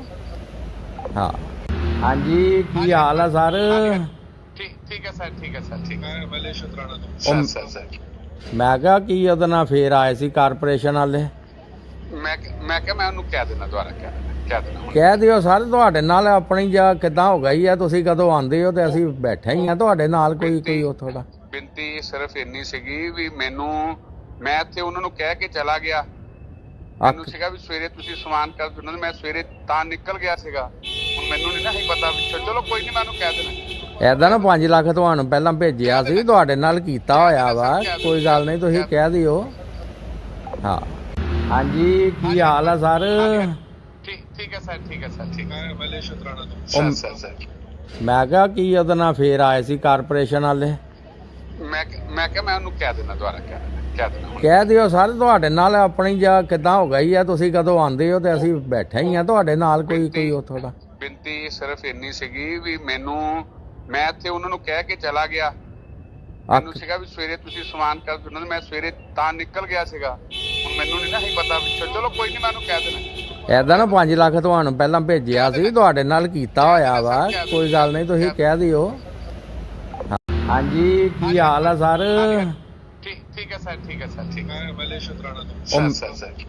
ਹਾਂ। ਹਾਂਜੀ ਕੀ ਹਾਲ ਆ ਸਰ? ਠੀਕ ਠੀਕ ਹੈ ਸਰ ਠੀਕ ਹੈ ਸਰ ਠੀਕ ਹੈ। ਮੈਂ ਮਲੇ ਸ਼ਤਰਾਣਾ ਤੋਂ। Sir sir sir. ਮੈਂ ਕਿਹਾ ਕੀ ਉਹਦੇ ਨਾਲ ਫੇਰ ਆਏ ਸੀ ਕਾਰਪੋਰੇਸ਼ਨ ਵਾਲੇ? ਮੈਂ ਮੈਂ ਕਿਹਾ ਮੈਂ ਉਹਨੂੰ ਕਹਿ ਦੇਣਾ ਦੁਬਾਰਾ ਕਹਿ ਦੇਣਾ ਕਹਿ ਦੇਣਾ ਹੁਣ। ਕਹਿ ਦਿਓ ਸਰ ਤੁਹਾਡੇ ਨਾਲ ਆਪਣੀ ਜਾ ਕਿਦਾਂ ਹੋ ਗਈ ਆ ਤੁਸੀਂ ਕਦੋਂ ਆਉਂਦੇ ਹੋ ਤੇ ਅਸੀਂ ਬੈਠੇ ਹੀ ਆ ਤੁਹਾਡੇ ਨਾਲ ਕੋਈ ਕੋਈ ਉੱਥੋਂ ਦਾ। ਬੇਨਤੀ ਸਿਰਫ ਇੰਨੀ ਸੀਗੀ ਵੀ ਮੈਨੂੰ ਮੈਂ ਇੱਥੇ ਉਹਨਾਂ ਨੂੰ ਕਹਿ ਕੇ ਚਲਾ ਗਿਆ। ਮੈਨੂੰ ਸੀਗਾ ਵੀ ਸਵੇਰੇ ਤੁਸੀਂ ਸਮਾਨ ਕਰ ਦਿੰਦੇ ਹੋ। ਮੈਂ ਸਵੇਰੇ ਤਾਂ ਨਿਕਲ ਗਿਆ ਸੀਗਾ। ਹੁਣ ਮੈਨੂੰ ਨਹੀਂ ਨਾ ਹੀ ਪਤਾ ਵਿੱਚੋਂ ਚਲੋ ਕੋਈ ਨਹੀਂ ਮੈਂ ਉਹਨੂੰ ਕਹਿ ਦੇਣਾ ਐਦਾਂ ਨਾ 5 ਲੱਖ ਤੁਹਾਨੂੰ ਪਹਿਲਾਂ ਭੇਜਿਆ ਸੀ ਤੁਹਾਡੇ ਨਾਲ ਕੀਤਾ ਹੋਇਆ ਵਾ ਕੋਈ ਗੱਲ ਨਹੀਂ ਤੁਸੀਂ ਕਹਿ ਦਿਓ। ਹਾਂ। ਹਾਂਜੀ ਕੀ ਹਾਲ ਆ ਸਰ? ਠੀਕ ਠੀਕ ਹੈ ਸਰ ਠੀਕ ਹੈ ਸਰ ਠੀਕ ਹੈ। ਮੈਂ ਐਮਐਲਏ ਸ਼ਤਰਾਣਾ ਤੋਂ। ਸਰ ਸਰ ਮੈਂ ਕਿਹਾ ਕੀ ਉਹਦੇ ਨਾਲ ਫੇਰ ਆਏ ਸੀ ਕਾਰਪੋਰੇਸ਼ਨ ਵਾਲੇ? ਮੈਂ ਮੈਂ ਕਿਹਾ ਮੈਂ ਉਹਨੂੰ ਕਹਿ ਦਿੰਦਾ ਦੁਬਾਰਾ ਕਹਿ ਦਿੰਦਾ ਕਹਿ ਦਿੰਦਾ ਦਿਓ ਸਰ ਤੁਹਾਡੇ ਨਾਲ ਆਪਣੀ ਜਾ ਕਿਦਾਂ ਹੋ ਗਈ ਆ? ਤੁਸੀਂ ਕਦੋਂ ਆਉਂਦੇ ਹੋ ਤੇ ਅਸੀਂ ਬੈਠੇ ਹੀ ਆ ਤੁਹਾਡੇ ਨਾਲ ਕੋਈ ਕੋਈ ਉੱਥੋਂ ਦਾ? ਬੇਨਤੀ ਸਿਰਫ ਇੰਨੀ ਸੀਗੀ ਵੀ ਮੈਨੂੰ ਮੈਂ ਇੱਥੇ ਉਹਨਾਂ ਨੂੰ ਕਹਿ ਕੇ ਚਲਾ ਗਿਆ। ਮੈਨੂੰ ਸੀਗਾ ਵੀ ਸਵੇਰੇ ਤੁਸੀਂ ਸਮਾਨ ਕਰ ਦੇਣਾ ਤੇ ਮੈਂ ਸਵੇਰੇ ਤਾਂ ਨਿਕਲ ਗਿਆ ਸੀਗਾ। ਮੈਨੂੰ ਨਹੀਂ ਨਾ ਹੀ ਪਤਾ ਵੀ ਚਲੋ ਕੋਈ ਨਹੀਂ ਮੈਂ ਉਹਨੂੰ ਕਹਿ ਦੇਣਾ। ਐਦਾਂ ਨਾ 5 ਲੱਖ ਤੁਹਾਨੂੰ ਪਹਿਲਾਂ ਭੇਜਿਆ ਸੀ ਤੁਹਾਡੇ ਨਾਲ ਕੀਤਾ ਹੋਇਆ ਵਾ। ਕੋਈ ਗੱਲ ਨਹੀਂ ਤੁਸੀਂ ਕਹਿ ਦਿਓ। ਹਾਂ- ਹਾਂਜੀ ਕੀ ਹਾਲ ਆ ਸਰ? ਠੀਕ ਠੀਕ ਹੈ ਸਰ ਠੀਕ ਹੈ ਸਰ ਠੀਕ ਹੈ। ਮੈਂ ਐਮਐਲਏ ਸ਼ਤਰਾਣਾ ਤੋਂ। Sir sir sir.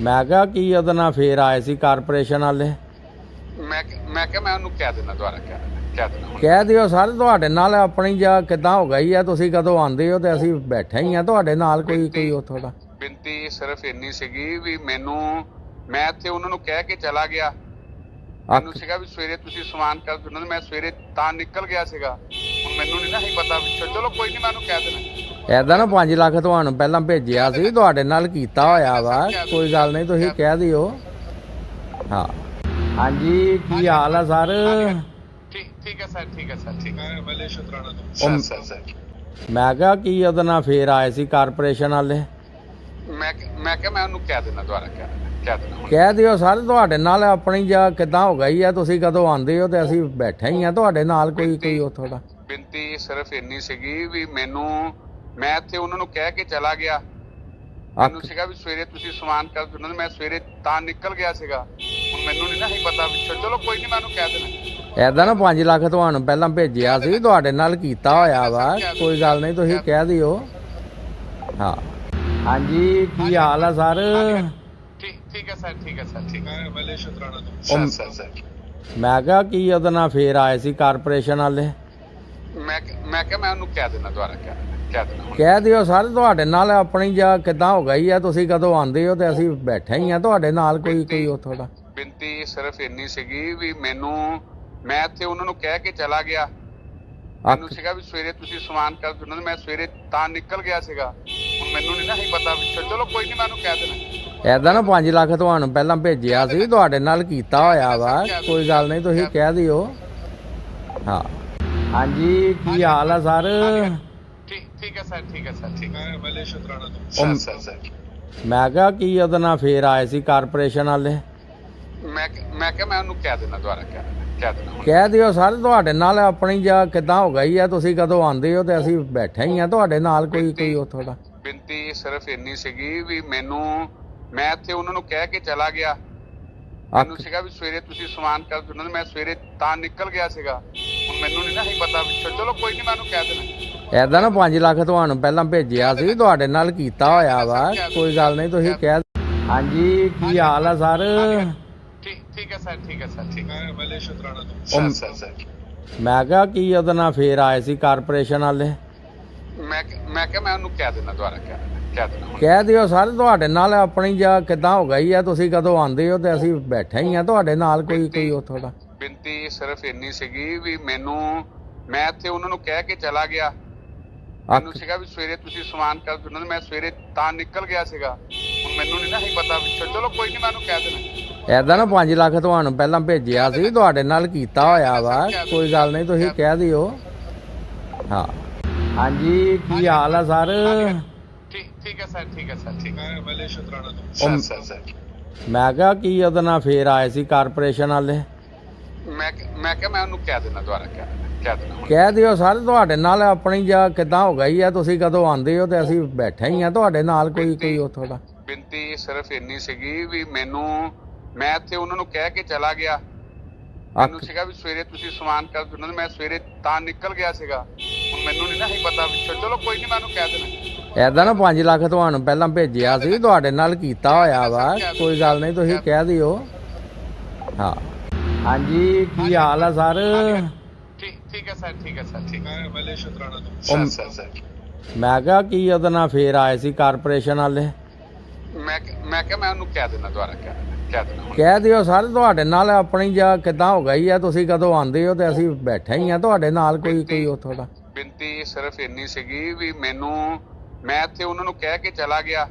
ਮੈਂ ਕਿਹਾ ਕੀ ਉਹਦੇ ਨਾਲ ਫੇਰ ਆਏ ਸੀ ਕਾਰਪੋਰੇਸ਼ਨ ਵਾਲੇ? ਮੈਂ ਮੈਂ ਕਿਹਾ ਮੈਂ ਉਹਨੂੰ ਕਹਿ ਦਿੰਦਾ ਦੁਬਾਰਾ ਕਹਿ ਦਿੰਦਾ ਕਹਿ ਦਿੰਦਾ ਹੁਣ। ਕਹਿ ਦਿਓ ਸਰ ਤੁਹਾਡੇ ਨਾਲ ਆਪਣੀ ਜਾ ਕਿਦਾਂ ਹੋ ਗਈ ਆ? ਤੁਸੀਂ ਕਦੋਂ ਆਉਂਦੇ ਹੋ ਤੇ ਅਸੀਂ ਬੈਠੇ ਹੀ ਆ ਤੁਹਾਡੇ ਨਾਲ ਕੋਈ ਕੋਈ ਉੱਥੋਂ ਦਾ। ਬੇਨਤੀ ਸਿਰਫ ਇੰਨੀ ਸੀਗੀ ਵੀ ਮੈਨੂੰ ਮੈਂ ਇੱਥੇ ਉਹਨਾਂ ਨੂੰ ਕਹਿ ਕੇ ਚਲਾ ਗਿਆ। ਮੈਨੂੰ ਸੀਗਾ ਵੀ ਸਵੇਰੇ ਤੁਸੀਂ ਸਮਾਨ ਕਰ ਤੇ ਮੈਂ ਸਵੇਰੇ ਤਾਂ ਨਿਕਲ ਗਿਆ ਸੀਗਾ। ਹੁਣ ਮੈਨੂੰ ਨਹੀਂ ਨਾ ਹੀ ਪਤਾ ਵੀ ਚਲੋ ਕੋਈ ਨਹੀਂ ਮੈਂ ਉਹਨੂੰ ਕਹਿ ਦੇਣਾ। ਐਦਾਂ ਨਾ 5 ਲੱਖ ਤੁਹਾਨੂੰ ਪਹਿਲਾਂ ਭੇਜਿਆ ਸੀ ਤੁਹਾਡੇ ਨਾਲ ਕੀਤਾ ਹੋਇਆ ਵਾ। ਕੋਈ ਗੱਲ ਨਹੀਂ ਤੁਸੀਂ ਕਹਿ ਦਿਓ। ਹਾਂ। ਹਾਂਜੀ ਕੀ ਹਾਲ ਆ ਸਰ? ਠੀਕ ਠੀਕ ਹੈ ਸਰ ਠੀਕ ਹੈ ਸਰ ਠੀਕ ਹੈ। ਮੈਂ ਐਮਐਲਏ ਸ਼ਤਰਾਣਾ ਤੋਂ। Sir sir sir. ਮੈਂ ਕਿਹਾ ਕੀ ਉਹਦੇ ਨਾਲ ਫੇਰ ਆਏ ਸੀ ਕਾਰਪੋਰੇਸ਼ਨ ਵਾਲੇ? ਮੈਂ ਮੈਂ ਕਿਹਾ ਮੈਂ ਉਹਨੂੰ ਕਹਿ ਦਿੰਦਾ ਦੁਬਾਰਾ ਕਹਿ ਦਿੰਦਾ ਕਹਿ ਦਿੰਦਾ ਹੁਣ। ਕਹਿ ਦਿਓ ਸਰ ਤੁਹਾਡੇ ਨਾਲ ਆਪਣੀ ਜਾ ਕਿਦਾਂ ਹੋ ਗਈ ਆ? ਤੁਸੀਂ ਕਦੋਂ ਆਉਂਦੇ ਹੋ ਤੇ ਅਸੀਂ ਬੈਠੇ ਹੀ ਆ ਤੁਹਾਡੇ ਨਾਲ ਕੋਈ ਕੋਈ ਉੱਥੋਂ ਦਾ ਬੇਨਤੀ ਸਿਰਫ ਇੰਨੀ ਸੀਗੀ ਵੀ ਮੈਨੂੰ ਮੈਂ ਇੱਥੇ ਉਹਨਾਂ ਨੂੰ ਕਹਿ ਕੇ ਚਲਾ ਗਿਆ। ਮੈਨੂੰ ਸੀਗਾ ਵੀ ਸਵੇਰੇ ਤੁਸੀਂ ਸਮਾਨ ਕਰ ਦੇਣਾ ਤੇ ਮੈਂ ਸਵੇਰੇ ਤਾਂ ਨਿਕਲ ਗਿਆ ਸੀਗਾ। ਹੁਣ ਮੈਨੂੰ ਨਹੀਂ ਨਾ ਹੀ ਪਤਾ ਵੀ ਚਲੋ ਕੋਈ ਨਹੀਂ ਮੈਂ ਉਹਨੂੰ ਕਹਿ ਦੇਣਾ ਐਦਾਂ ਨਾ 5 ਲੱਖ ਤੁਹਾਨੂੰ ਪਹਿਲਾਂ ਭੇਜਿਆ ਸੀ ਤੁਹਾਡੇ ਨਾਲ ਕੀਤਾ ਹੋਇਆ ਵਾ। ਕੋਈ ਗੱਲ ਨਹੀਂ ਤੁਸੀਂ ਕਹਿ ਦਿਓ। ਹਾਂ। ਹਾਂਜੀ ਕੀ ਹਾਲ ਆ ਸਰ? ਠੀਕ ਠੀਕ ਹੈ ਸਰ ਠੀਕ ਹੈ ਸਰ ਠੀਕ ਹੈ। ਮੈਂ ਐਮਐਲਏ ਸ਼ਤਰਾਣਾ ਤੋਂ ਸਰ ਸਰ ਮੈਂ ਕਿਹਾ ਕੀ ਉਹਦੇ ਨਾਲ ਫੇਰ ਆਏ ਸੀ ਕਾਰਪੋਰੇਸ਼ਨ ਵਾਲੇ? ਮੈਂ ਮੈਂ ਕਿਹਾ ਮੈਂ ਉਹਨੂੰ ਕਹਿ ਦਿੰਦਾ ਦੁਬਾਰਾ ਕਹਿ ਦਿੰਦਾ ਕਹਿ ਦਿਓ ਸਰ ਤੁਹਾਡੇ ਨਾਲ ਆਪਣੀ ਜਾ ਕਿਦਾਂ ਹੋ ਗਈ ਆ? ਤੁਸੀਂ ਕਦੋਂ ਆਉਂਦੇ ਹੋ ਤੇ ਅਸੀਂ ਬੈਠੇ ਹੀ ਆ ਤੁਹਾਡੇ ਨਾਲ ਕੋਈ ਕੋਈ ਉੱਥੋਂ ਦਾ ਬੇਨਤੀ ਸਿਰਫ ਇੰਨੀ ਸੀਗੀ ਵੀ ਮੈਨੂੰ ਮੈਂ ਇੱਥੇ ਉਹਨਾਂ ਨੂੰ ਕਹਿ ਕੇ ਚਲਾ ਗਿਆ। ਮੈਨੂੰ ਸੀਗਾ ਵੀ ਸਵੇਰੇ ਤੁਸੀਂ ਸਮਾਨ ਕਰ ਦੇਣਾ ਤੇ ਮੈਂ ਸਵੇਰੇ ਤਾਂ ਨਿਕਲ ਗਿਆ ਸੀਗਾ। ਮੈਨੂੰ ਨਹੀਂ ਨਾ ਹੀ ਪਤਾ ਵੀ ਚਲੋ ਕੋਈ ਨਹੀਂ ਮੈਂ ਉਹਨੂੰ ਕਹਿ ਦੇਣਾ ਐਦਾਂ ਨਾ 5 ਲੱਖ ਤੁਹਾਨੂੰ ਪਹਿਲਾਂ ਭੇਜਿਆ ਸੀ ਤੁਹਾਡੇ ਨਾਲ ਕੀਤਾ ਹੋਇਆ ਵਾ। ਕੋਈ ਗੱਲ ਨਹੀਂ ਤੁਸੀਂ ਕਹਿ ਦਿਓ। ਹਾਂ। ਹਾਂਜੀ ਕੀ ਹਾਲ ਆ ਸਰ? ਠੀਕ ਠੀਕ ਹੈ ਸਰ ਠੀਕ ਹੈ ਸਰ ਠੀਕ ਹੈ। ਮੈਂ ਐਮਐਲਏ ਸ਼ਤਰਾਣਾ ਤੋਂ ਸਰ ਸਰ ਸਰ। ਮੈਂ ਕਿਹਾ ਕੀ ਉਹਦੇ ਨਾਲ ਫੇਰ ਆਏ ਸੀ ਕਾਰਪੋਰੇਸ਼ਨ ਵਾਲੇ? ਮੈਂ ਮੈਂ ਕਿਹਾ ਮੈਂ ਉਹਨੂੰ ਕਹਿ ਦਿੰਦਾ ਦੁਬਾਰਾ ਕਹਿ ਦਿੰਦਾ ਕਹਿ ਦਿੰਦਾ ਹੁਣ। ਕਹਿ ਦਿਓ ਸਰ ਤੁਹਾਡੇ ਨਾਲ ਆਪਣੀ ਜਾ ਕਿਦਾਂ ਹੋ ਗਈ ਆ? ਤੁਸੀਂ ਕਦੋਂ ਆਉਂਦੇ ਹੋ ਤੇ ਅਸੀਂ ਬੈਠੇ ਹੀ ਆ ਤੁਹਾਡੇ ਨਾਲ ਕੋਈ ਕੋਈ ਦਾ ਬੇਨਤੀ ਸਿਰਫ ਇੰਨੀ ਸੀਗੀ ਵੀ ਮੈਨੂੰ ਮੈਂ ਇੱਥੇ ਉਹਨਾਂ ਨੂੰ ਕਹਿ ਕੇ ਚਲਾ ਗਿਆ। ਮੈਨੂੰ ਸੀਗਾ ਵੀ ਸਵੇਰੇ ਤੁਸੀਂ ਸਮਾਨ ਕਰ ਦੇਣਾ ਤੇ ਮੈਂ ਸਵੇਰੇ ਤਾਂ ਨਿਕਲ ਗਿਆ ਸੀਗਾ। ਹੁਣ ਮੈਨੂੰ ਨਹੀਂ ਨਾ ਹੀ ਪਤਾ ਵੀ ਚਲੋ ਕੋਈ ਨਹੀਂ ਮੈਂ ਉਹਨੂੰ ਕਹਿ ਦੇਣਾ ਐਦਾਂ ਨਾ 5 ਲੱਖ ਤੁਹਾਨੂੰ ਪਹਿਲਾਂ ਭੇਜਿਆ ਸੀ ਤੁਹਾਡੇ ਨਾਲ ਕੀਤਾ ਹੋਇਆ ਵਾ। ਕੋਈ ਗੱਲ ਨਹੀਂ ਤੁਸੀਂ ਕਹਿ ਹਾਂਜੀ ਕੀ ਹਾਲ ਆ ਸਰ? ਠੀਕ ਠੀਕ ਹੈ ਸਰ ਠੀਕ ਹੈ ਸਰ ਠੀਕ ਹੈ। ਮੈਂ ਐਮਐਲਏ ਸ਼ਤਰਾਣਾ ਤੋਂ। Sir sir sir. ਮੈਂ ਕਿਹਾ ਕੀ ਉਹਦੇ ਨਾਲ ਫੇਰ ਆਏ ਸੀ ਕਾਰਪੋਰੇਸ਼ਨ ਵਾਲੇ? ਮੈਂ ਮੈਂ ਕਿਹਾ ਮੈਂ ਉਹਨੂੰ ਕਹਿ ਦਿੰਦਾ ਦੁਬਾਰਾ ਕਹਿ ਕਹਿ ਦਿਓ ਸਰ ਤੁਹਾਡੇ ਨਾਲ ਆਪਣੀ ਜਾ ਕਿਦਾਂ ਹੋ ਗਈ ਆ? ਤੁਸੀਂ ਕਦੋਂ ਆਉਂਦੇ ਹੋ ਤੇ ਅਸੀਂ ਬੈਠੇ ਹੀ ਆ ਤੁਹਾਡੇ ਨਾਲ ਕੋਈ ਕੋਈ ਉੱਥੋਂ ਦਾ। ਬੇਨਤੀ ਸਿਰਫ ਇੰਨੀ ਸੀਗੀ ਵੀ ਮੈਨੂੰ ਮੈਂ ਇੱਥੇ ਉਹਨਾਂ ਨੂੰ ਕਹਿ ਕੇ ਚਲਾ ਗਿਆ। ਮੈਨੂੰ ਸੀਗਾ ਵੀ ਸਵੇਰੇ ਤੁਸੀਂ ਸਮਾਨ ਕਰ ਤੇ ਮੈਂ ਸਵੇਰੇ ਤਾਂ ਨਿਕਲ ਗਿਆ ਸੀਗਾ। ਹੁਣ ਮੈਨੂੰ ਨਹੀਂ ਨਾ ਹੀ ਪਤਾ ਵੀ ਚਲੋ ਕੋਈ ਨਹੀਂ ਮੈਂ ਉਹਨੂੰ ਕਹਿ ਦੇਣਾ ਐਦਾਂ ਨਾ 5 ਲੱਖ ਤੁਹਾਨੂੰ ਪਹਿਲਾਂ ਭੇਜਿਆ ਸੀ ਤੁਹਾਡੇ ਨਾਲ ਕੀਤਾ ਹੋਇਆ ਵਾ। ਕੋਈ ਗੱਲ ਨਹੀਂ ਤੁਸੀਂ ਕਹਿ ਦਿਓ। ਹਾਂ। ਹਾਂਜੀ ਕੀ ਹਾਲ ਆ ਸਰ? ਸਰ ਠੀਕ ਹੈ ਸਰ ਠੀਕ ਹੈ। ਮੈਂ ਐਮਐਲਏ ਸ਼ਤਰਾਣਾ ਤੋਂ। Sir sir sir. ਮੈਂ ਕਿਹਾ ਕੀ ਉਹਦੇ ਨਾਲ ਫੇਰ ਆਏ ਸੀ ਕਾਰਪੋਰੇਸ਼ਨ ਵਾਲੇ? ਮੈਂ ਮੈਂ ਕਿਹਾ ਮੈਂ ਉਹਨੂੰ ਕਹਿ ਦਿੰਦਾ ਦੁਬਾਰਾ ਕਹਿ ਦਿੰਦਾ ਕਹਿ ਦਿਓ ਸਰ ਤੁਹਾਡੇ ਨਾਲ ਆਪਣੀ ਜਾ ਕਿਦਾਂ ਹੋ ਗਈ ਆ? ਤੁਸੀਂ ਕਦੋਂ ਆਉਂਦੇ ਹੋ ਤੇ ਅਸੀਂ ਬੈਠੇ ਹੀ ਆ ਤੁਹਾਡੇ ਨਾਲ ਕੋਈ ਕੋਈ ਉੱਥੋਂ ਦਾ। ਬੇਨਤੀ ਸਿਰਫ ਇੰਨੀ ਸੀਗੀ ਵੀ ਮੈਨੂੰ ਮੈਂ ਇੱਥੇ ਉਹਨਾਂ ਨੂੰ ਕਹਿ ਕੇ ਚਲਾ ਗਿਆ। ਮੈਨੂੰ ਸੀਗਾ ਵੀ ਸਵੇਰੇ ਤੁਸੀਂ ਸਮਾਨ ਕਰ ਦੇਣਾ ਤੇ ਮੈਂ ਸਵੇਰੇ ਤਾਂ ਨਿਕਲ ਗਿਆ ਸੀਗਾ। ਹੁਣ ਮੈਨੂੰ ਨਹੀਂ ਨਾ ਹੀ ਪਤਾ ਵੀ ਚਲੋ ਕੋਈ ਨਹੀਂ ਮੈਂ ਉਹਨੂੰ ਕਹਿ ਦੇਣਾ ਐਦਾਂ ਨਾ 5 ਲੱਖ ਤੁਹਾਨੂੰ ਪਹਿਲਾਂ ਭੇਜਿਆ ਸੀ ਤੁਹਾਡੇ ਨਾਲ ਕੀਤਾ ਹੋਇਆ ਵਾ। ਕੋਈ ਗੱਲ ਨਹੀਂ ਤੁਸੀਂ ਕਹਿ ਦਿਓ। ਹਾਂ। ਹਾਂਜੀ ਕੀ ਹਾਲ ਆ ਸਰ? ਠੀਕ ਠੀਕ ਹੈ ਸਰ ਠੀਕ ਹੈ ਸਰ ਠੀਕ। ਹੈ ਮੈਂ ਐਮਐਲਏ ਸ਼ਤਰਾਣਾ ਤੋਂ। ਸਰ ਸਰ ਮੈਂ ਕਿਹਾ ਕੀ ਉਹਦੇ ਫੇਰ ਆਏ ਸੀ ਕਾਰਪੋਰੇਸ਼ਨ ਵਾਲੇ? ਮੈਂ ਮੈਂ ਕਿਹਾ ਮੈਂ ਉਹਨੂੰ ਕਹਿ ਦਿੰਦਾ ਦੁਬਾਰਾ ਕਹਿ ਦਿੰਦਾ ਕਹਿ ਦਿਓ ਸਰ ਤੁਹਾਡੇ ਨਾਲ ਆਪਣੀ ਜਾ ਕਿਦਾਂ ਹੋ ਗਈ ਆ? ਤੁਸੀਂ ਕਦੋਂ ਆਉਂਦੇ ਹੋ ਤੇ ਅਸੀਂ ਬੈਠੇ ਹੀ ਆ ਤੁਹਾਡੇ ਨਾਲ ਕੋਈ ਕੋਈ ਉੱਥੋਂ ਦਾ ਬੇਨਤੀ ਸਿਰਫ ਇੰਨੀ ਸੀਗੀ ਵੀ ਮੈਨੂੰ ਮੈਂ ਇੱਥੇ ਉਹਨਾਂ ਨੂੰ ਕਹਿ ਕੇ ਚਲਾ ਗਿਆ।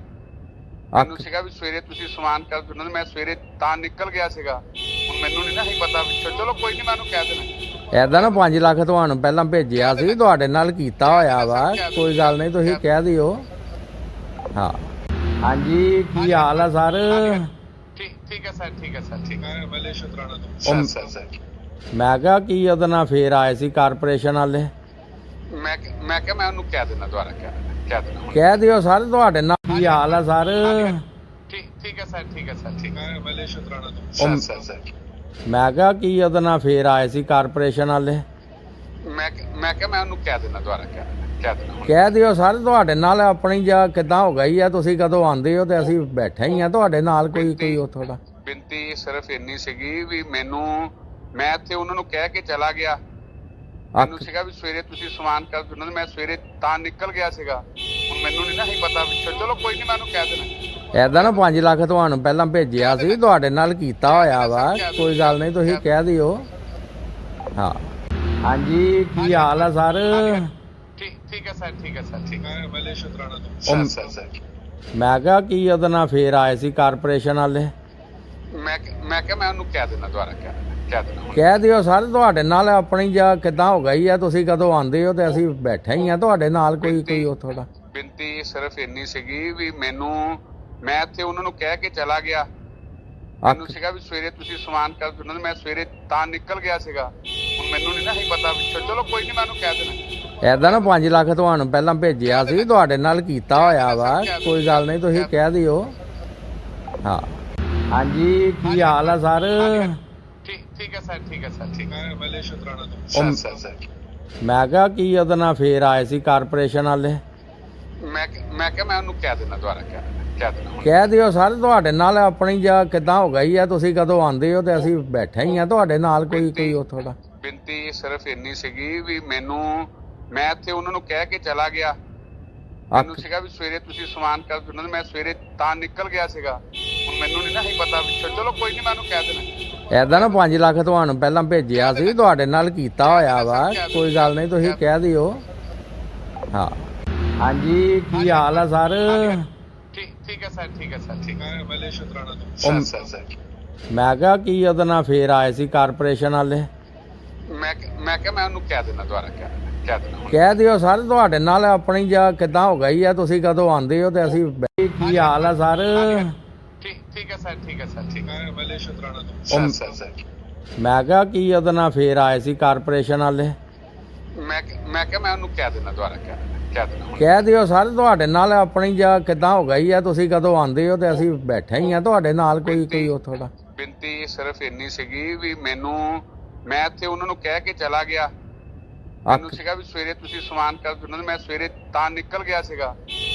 ਮੈਨੂੰ ਸੀਗਾ ਵੀ ਸਵੇਰੇ ਤੁਸੀਂ ਸਮਾਨ ਕਰ ਦਿੰਦੇ ਮੈਂ ਸਵੇਰੇ ਤਾਂ ਨਿਕਲ ਗਿਆ ਸੀਗਾ। ਹੁਣ ਮੈਨੂੰ ਨਹੀਂ ਨਾ ਹੀ ਪਤਾ ਵਿੱਚੋਂ ਚਲੋ ਕੋਈ ਨਹੀਂ ਮੈਨੂੰ ਕਹਿ ਦੇਣਾ ਐਦਾਂ ਨਾ 5 ਲੱਖ ਤੁਹਾਨੂੰ ਪਹਿਲਾਂ ਭੇਜਿਆ ਸੀ ਤੁਹਾਡੇ ਨਾਲ ਕੀਤਾ ਹੋਇਆ ਵਾ। ਕੋਈ ਗੱਲ ਨਹੀਂ ਤੁਸੀਂ ਕਹਿ ਦਿਓ। ਹਾਂ। ਹਾਂਜੀ ਕੀ ਹਾਲ ਆ ਸਰ? ਠੀਕ ਠੀਕ ਹੈ ਸਰ ਠੀਕ ਹੈ ਸਰ ਠੀਕ ਹੈ। ਮੈਂ ਐਮਐਲਏ ਸ਼ਤਰਾਣਾ ਤੋਂ। ਸਰ ਮੈਂ ਕਿਹਾ ਕੀ ਉਹਦੇ ਨਾਲ ਫੇਰ ਆਏ ਸੀ ਕਾਰਪੋਰੇਸ਼ਨ ਵਾਲੇ? ਮੈਂ ਮੈਂ ਕਿਹਾ ਮੈਂ ਉਹਨੂੰ ਕਹਿ ਦੇਣਾ ਦੁਬਾਰਾ ਕਹਿ ਦੇਣਾ ਕਹਿ ਦਿਓ। ਸਰ ਤੁਹਾਡੇ ਨਾਲ ਕੀ ਹਾਲ ਆ ਸਰ? ਠੀਕ ਠੀਕ ਹੈ ਸਰ ਠੀਕ ਹੈ ਸਰ ਠੀਕ ਹੈ। ਮੈਂ ਐਮਐਲਏ ਸ਼ਤਰਾਣਾ ਤੋਂ। Sir sir sir. ਮੈਂ ਕਿਹਾ ਕੀ ਉਹਦੇ ਨਾਲ ਫੇਰ ਆਏ ਸੀ ਕਾਰਪੋਰੇਸ਼ਨ ਵਾਲੇ? ਮੈਂ ਕਿ- ਮੈਂ ਕਿਹਾ ਮੈਂ ਉਹਨੂੰ ਕਹਿ ਦੇਣਾ ਦੁਬਾਰਾ ਕਹਿ ਦੇਣਾ ਕਹਿ ਦੇਣਾ ਕਹਿ ਦਿਓ ਸਰ ਤੁਹਾਡੇ ਨਾਲ ਆਪਣੀ ਜਾਂ ਕਿਦਾਂ ਹੋ ਗਈ ਆ? ਤੁਸੀਂ ਕਦੋਂ ਆਉਂਦੇ ਹੋ ਤੇ ਅਸੀਂ ਬੈਠੇ ਹੀ ਆ ਤੁਹਾਡੇ ਨਾਲ ਕੋਈ ਕੋਈ ਉੱਥੋਂ ਦਾ। ਬੇਨਤੀ ਸਿਰਫ ਇੰਨੀ ਸੀਗੀ ਵੀ ਮੈਨੂੰ ਮੈਂ ਇੱਥੇ ਉਹਨਾਂ ਨੂੰ ਕਹਿ ਕੇ ਚਲਾ ਗਿਆ। ਮੈਨੂੰ ਸੀਗਾ ਵੀ ਸਵੇਰੇ ਤੁਸੀਂ ਸਮਾਨ ਕਰ ਦਿੰਦੇ ਮੈਂ ਸਵੇਰੇ ਤਾਂ ਨਿਕਲ ਗਿਆ ਸੀਗਾ। ਹੁਣ ਮੈਨੂੰ ਨਹੀਂ ਨਾ ਹੀ ਪਤਾ ਵਿੱਚੋਂ ਚਲੋ ਕੋਈ ਨਹੀਂ ਮੈਂ ਉਹਨੂੰ ਕਹਿ ਦੇਣਾ ਐਦਾਂ ਨਾ 5 ਲੱਖ ਤੁਹਾਨੂੰ ਪਹਿਲਾਂ ਭੇਜਿਆ ਸੀ ਤੁਹਾਡੇ ਨਾਲ ਕੀਤਾ ਹੋਇਆ ਵਾ। ਕੋਈ ਗੱਲ ਨਹੀਂ ਤੁਸੀਂ ਕਹਿ ਦਿਓ। ਹਾਂ। ਹਾਂਜੀ ਕੀ ਹਾਲ ਆ ਸਰ? ਠੀਕ ਠੀਕ ਹੈ ਸਰ ਠੀਕ ਹੈ ਸਰ ਠੀਕ ਹੈ। ਮੈਂ ਐਮਐਲਏ ਸ਼ਤਰਾਣਾ ਤੋਂ ਸਰ ਸਰ। ਮੈਂ ਕਿਹਾ ਕੀ ਉਹਦੇ ਨਾਲ ਫੇਰ ਆਏ ਸੀ ਕਾਰਪੋਰੇਸ਼ਨ ਵਾਲੇ? ਮੈਂ ਮੈਂ ਕਿਹਾ ਮੈਂ ਉਹਨੂੰ ਕਹਿ ਦੇਣਾ ਦੁਬਾਰਾ ਕਹਿ ਕਹਿ ਦਿਓ ਸਰ ਤੁਹਾਡੇ ਨਾਲ ਆਪਣੀ ਜਾਂ ਕਿਦਾਂ ਹੋ ਗਈ ਆ? ਤੁਸੀਂ ਕਦੋਂ ਆਉਂਦੇ ਹੋ ਤੇ ਅਸੀਂ ਬੈਠੇ ਹੀ ਆ ਤੁਹਾਡੇ ਨਾਲ ਕੋਈ ਕੋਈ ਉੱਥੋਂ ਦਾ। ਬੇਨਤੀ ਸਿਰਫ ਇੰਨੀ ਸੀਗੀ ਵੀ ਮੈਨੂੰ ਮੈਂ ਇੱਥੇ ਉਹਨਾਂ ਨੂੰ ਕਹਿ ਕੇ ਚਲਾ ਗਿਆ। ਮੈਨੂੰ ਸੀਗਾ ਵੀ ਸਵੇਰੇ ਤੁਸੀਂ ਸਮਾਨ ਕਰ ਦਿੰਦੇ ਮੈਂ ਸਵੇਰੇ ਤਾਂ ਨਿਕਲ ਗਿਆ ਸੀਗਾ। ਹੁਣ ਮੈਨੂੰ ਨਹੀਂ ਨਾ ਹੀ ਪਤਾ ਵਿੱਚੋਂ ਚਲੋ ਕੋਈ ਨਹੀਂ ਮੈਂ ਉਹਨੂੰ ਕਹਿ ਦੇਣਾ ਐਦਾਂ ਨਾ 5 ਲੱਖ ਤੁਹਾਨੂੰ ਪਹਿਲਾਂ ਭੇਜਿਆ ਸੀ ਤੁਹਾਡੇ ਨਾਲ ਕੀਤਾ ਹੋਇਆ ਵਾ। ਕੋਈ ਗੱਲ ਨਹੀਂ ਤੁਸੀਂ ਕਹਿ ਦਿਓ। ਹਾਂ। ਹਾਂਜੀ ਕੀ ਹਾਲ ਆ ਸਰ? ਹੈ ਸਰ ਠੀਕ ਹੈ ਸਰ ਠੀਕ ਹੈ। ਮੈਂ ਐਮਐਲਏ ਸ਼ਤਰਾਣਾ ਤੋਂ ਸਰ ਸਰ ਸਰ ਮੈਂ ਕਿਹਾ ਕੀ ਉਹਦੇ ਫੇਰ ਆਏ ਸੀ ਕਾਰਪੋਰੇਸ਼ਨ ਵਾਲੇ? ਮੈਂ ਮੈਂ ਕਿਹਾ ਮੈਂ ਉਹਨੂੰ ਕਹਿ ਦੇਣਾ ਦੁਬਾਰਾ ਕਹਿ ਦੇਣਾ ਕਹਿ ਦੇਣਾ ਕਹਿ ਦਿਓ ਸਰ ਤੁਹਾਡੇ ਨਾਲ ਆਪਣੀ ਜਾਂ ਕਿਦਾਂ ਹੋ ਗਈ ਆ? ਤੁਸੀਂ ਕਦੋਂ ਆਉਂਦੇ ਹੋ ਤੇ ਅਸੀਂ ਬੈਠੇ ਹੀ ਆ ਤੁਹਾਡੇ ਨਾਲ ਕੋਈ ਕੋਈ ਉੱਥੋਂ ਦਾ? ਬੇਨਤੀ ਸਿਰਫ ਇੰਨੀ ਸੀਗੀ ਵੀ ਮੈਨੂੰ ਮੈਂ ਇੱਥੇ ਉਹਨਾਂ ਨੂੰ ਕਹਿ ਕੇ ਚਲਾ ਗਿਆ। ਮੈਨੂੰ ਸੀਗਾ ਵੀ ਸਵੇਰੇ ਤੁਸੀਂ ਸਮਾਨ ਕਰ ਦਿੰਦੇ ਮੈਂ ਸਵੇਰੇ ਤਾਂ ਨਿਕਲ ਗਿਆ ਸੀਗਾ। ਮੈਨੂੰ ਨਹੀਂ ਨਾ ਹੀ ਪਤਾ ਵਿੱਚੋਂ ਚਲੋ ਕੋਈ ਨਹੀਂ ਮੈਂ ਉਹਨੂੰ ਕਹਿ ਦੇਣਾ। ਐਦਾਂ ਨਾ 5 ਲੱਖ ਤੁਹਾਨੂੰ ਪਹਿਲਾਂ ਭੇਜਿਆ ਸੀ ਤੁਹਾਡੇ ਨਾਲ ਕੀਤਾ ਹੋਇਆ ਵਾ। ਕੋਈ ਗੱਲ ਨਹੀਂ ਤੁਸੀਂ ਕਹਿ ਦਿਓ। ਹਾਂ। ਹਾਂਜੀ ਕੀ ਹਾਲ ਆ ਸਰ? ਠੀਕ ਠੀਕ ਹੈ ਸਰ ਠੀਕ ਹੈ ਸਰ ਠੀਕ ਹੈ। ਮੈਂ ਐਮਐਲਏ ਸ਼ਤਰਾਣਾ ਤੋਂ। Sir sir sir. ਮੈਂ ਕਿਹਾ ਕੀ ਉਹਦੇ ਨਾਲ ਫੇਰ ਆਏ ਸੀ ਕਾਰਪੋਰੇਸ਼ਨ ਵਾਲੇ? ਮੈਂ ਮੈਂ ਕਿਹਾ ਮੈਂ ਉਹਨੂੰ ਕਹਿ ਦੇਣਾ ਦੁਬਾਰਾ ਕਹਿ ਦੇਣਾ ਕਹਿ ਦੇਣਾ ਕਹਿ ਦਿਓ ਸਰ ਤੁਹਾਡੇ ਨਾਲ ਆਪਣੀ ਜਾਂ ਕਿਦਾਂ ਹੋ ਗਈ ਆ? ਤੁਸੀਂ ਕਦੋਂ ਆਉਂਦੇ ਹੋ ਤੇ ਅਸੀਂ ਕੀ ਹਾਲ ਆ ਸਰ? ਠੀਕ ਠੀਕ ਹੈ ਸਰ ਠੀਕ ਹੈ ਸਰ ਠੀਕ ਹੈ। ਮੈਂ ਐਮਐਲਏ ਸ਼ਤਰਾਣਾ ਤੋਂ। Sir sir sir. ਮੈਂ ਕਿਹਾ ਕੀ ਉਹਦੇ ਨਾਲ ਫੇਰ ਆਏ ਸੀ ਕਾਰਪੋਰੇਸ਼ਨ ਵਾਲੇ? ਮੈਂ ਕਿ- ਮੈਂ ਕਿਹਾ ਮੈਂ ਉਹਨੂੰ ਕਹਿ ਦੇਣਾ ਦੁਬਾਰਾ ਕਹਿ ਦੇਣਾ ਕਹਿ ਦੇਣਾ ਕਹਿ ਦਿਓ ਸਰ ਤੁਹਾਡੇ ਨਾਲ ਆਪਣੀ ਜਾਂ ਕਿਦਾਂ ਹੋ ਗਈ ਆ? ਤੁਸੀਂ ਕਦੋਂ ਆਉਂਦੇ ਹੋ ਤੇ ਅਸੀਂ ਬੈਠੇ ਹੀ ਆ ਤੁਹਾਡੇ ਨਾਲ ਕੋਈ ਕੋਈ ਉੱਥੋਂ ਦਾ। ਬੇਨਤੀ ਸਿਰਫ ਇੰਨੀ ਸੀਗੀ ਵੀ ਮੈਨੂੰ ਮੈਂ ਇੱਥੇ ਉਹਨਾਂ ਨੂੰ ਕਹਿ ਕੇ ਚਲਾ ਗਿਆ। ਮੈਨੂੰ ਸੀਗਾ ਵੀ ਸਵੇਰੇ ਤੁਸੀਂ ਸਮਾਨ ਕਰ ਦਿੰਦੇ ਮੈਂ ਸਵੇਰੇ ਤਾਂ ਨਿਕਲ ਗਿਆ ਸੀਗਾ।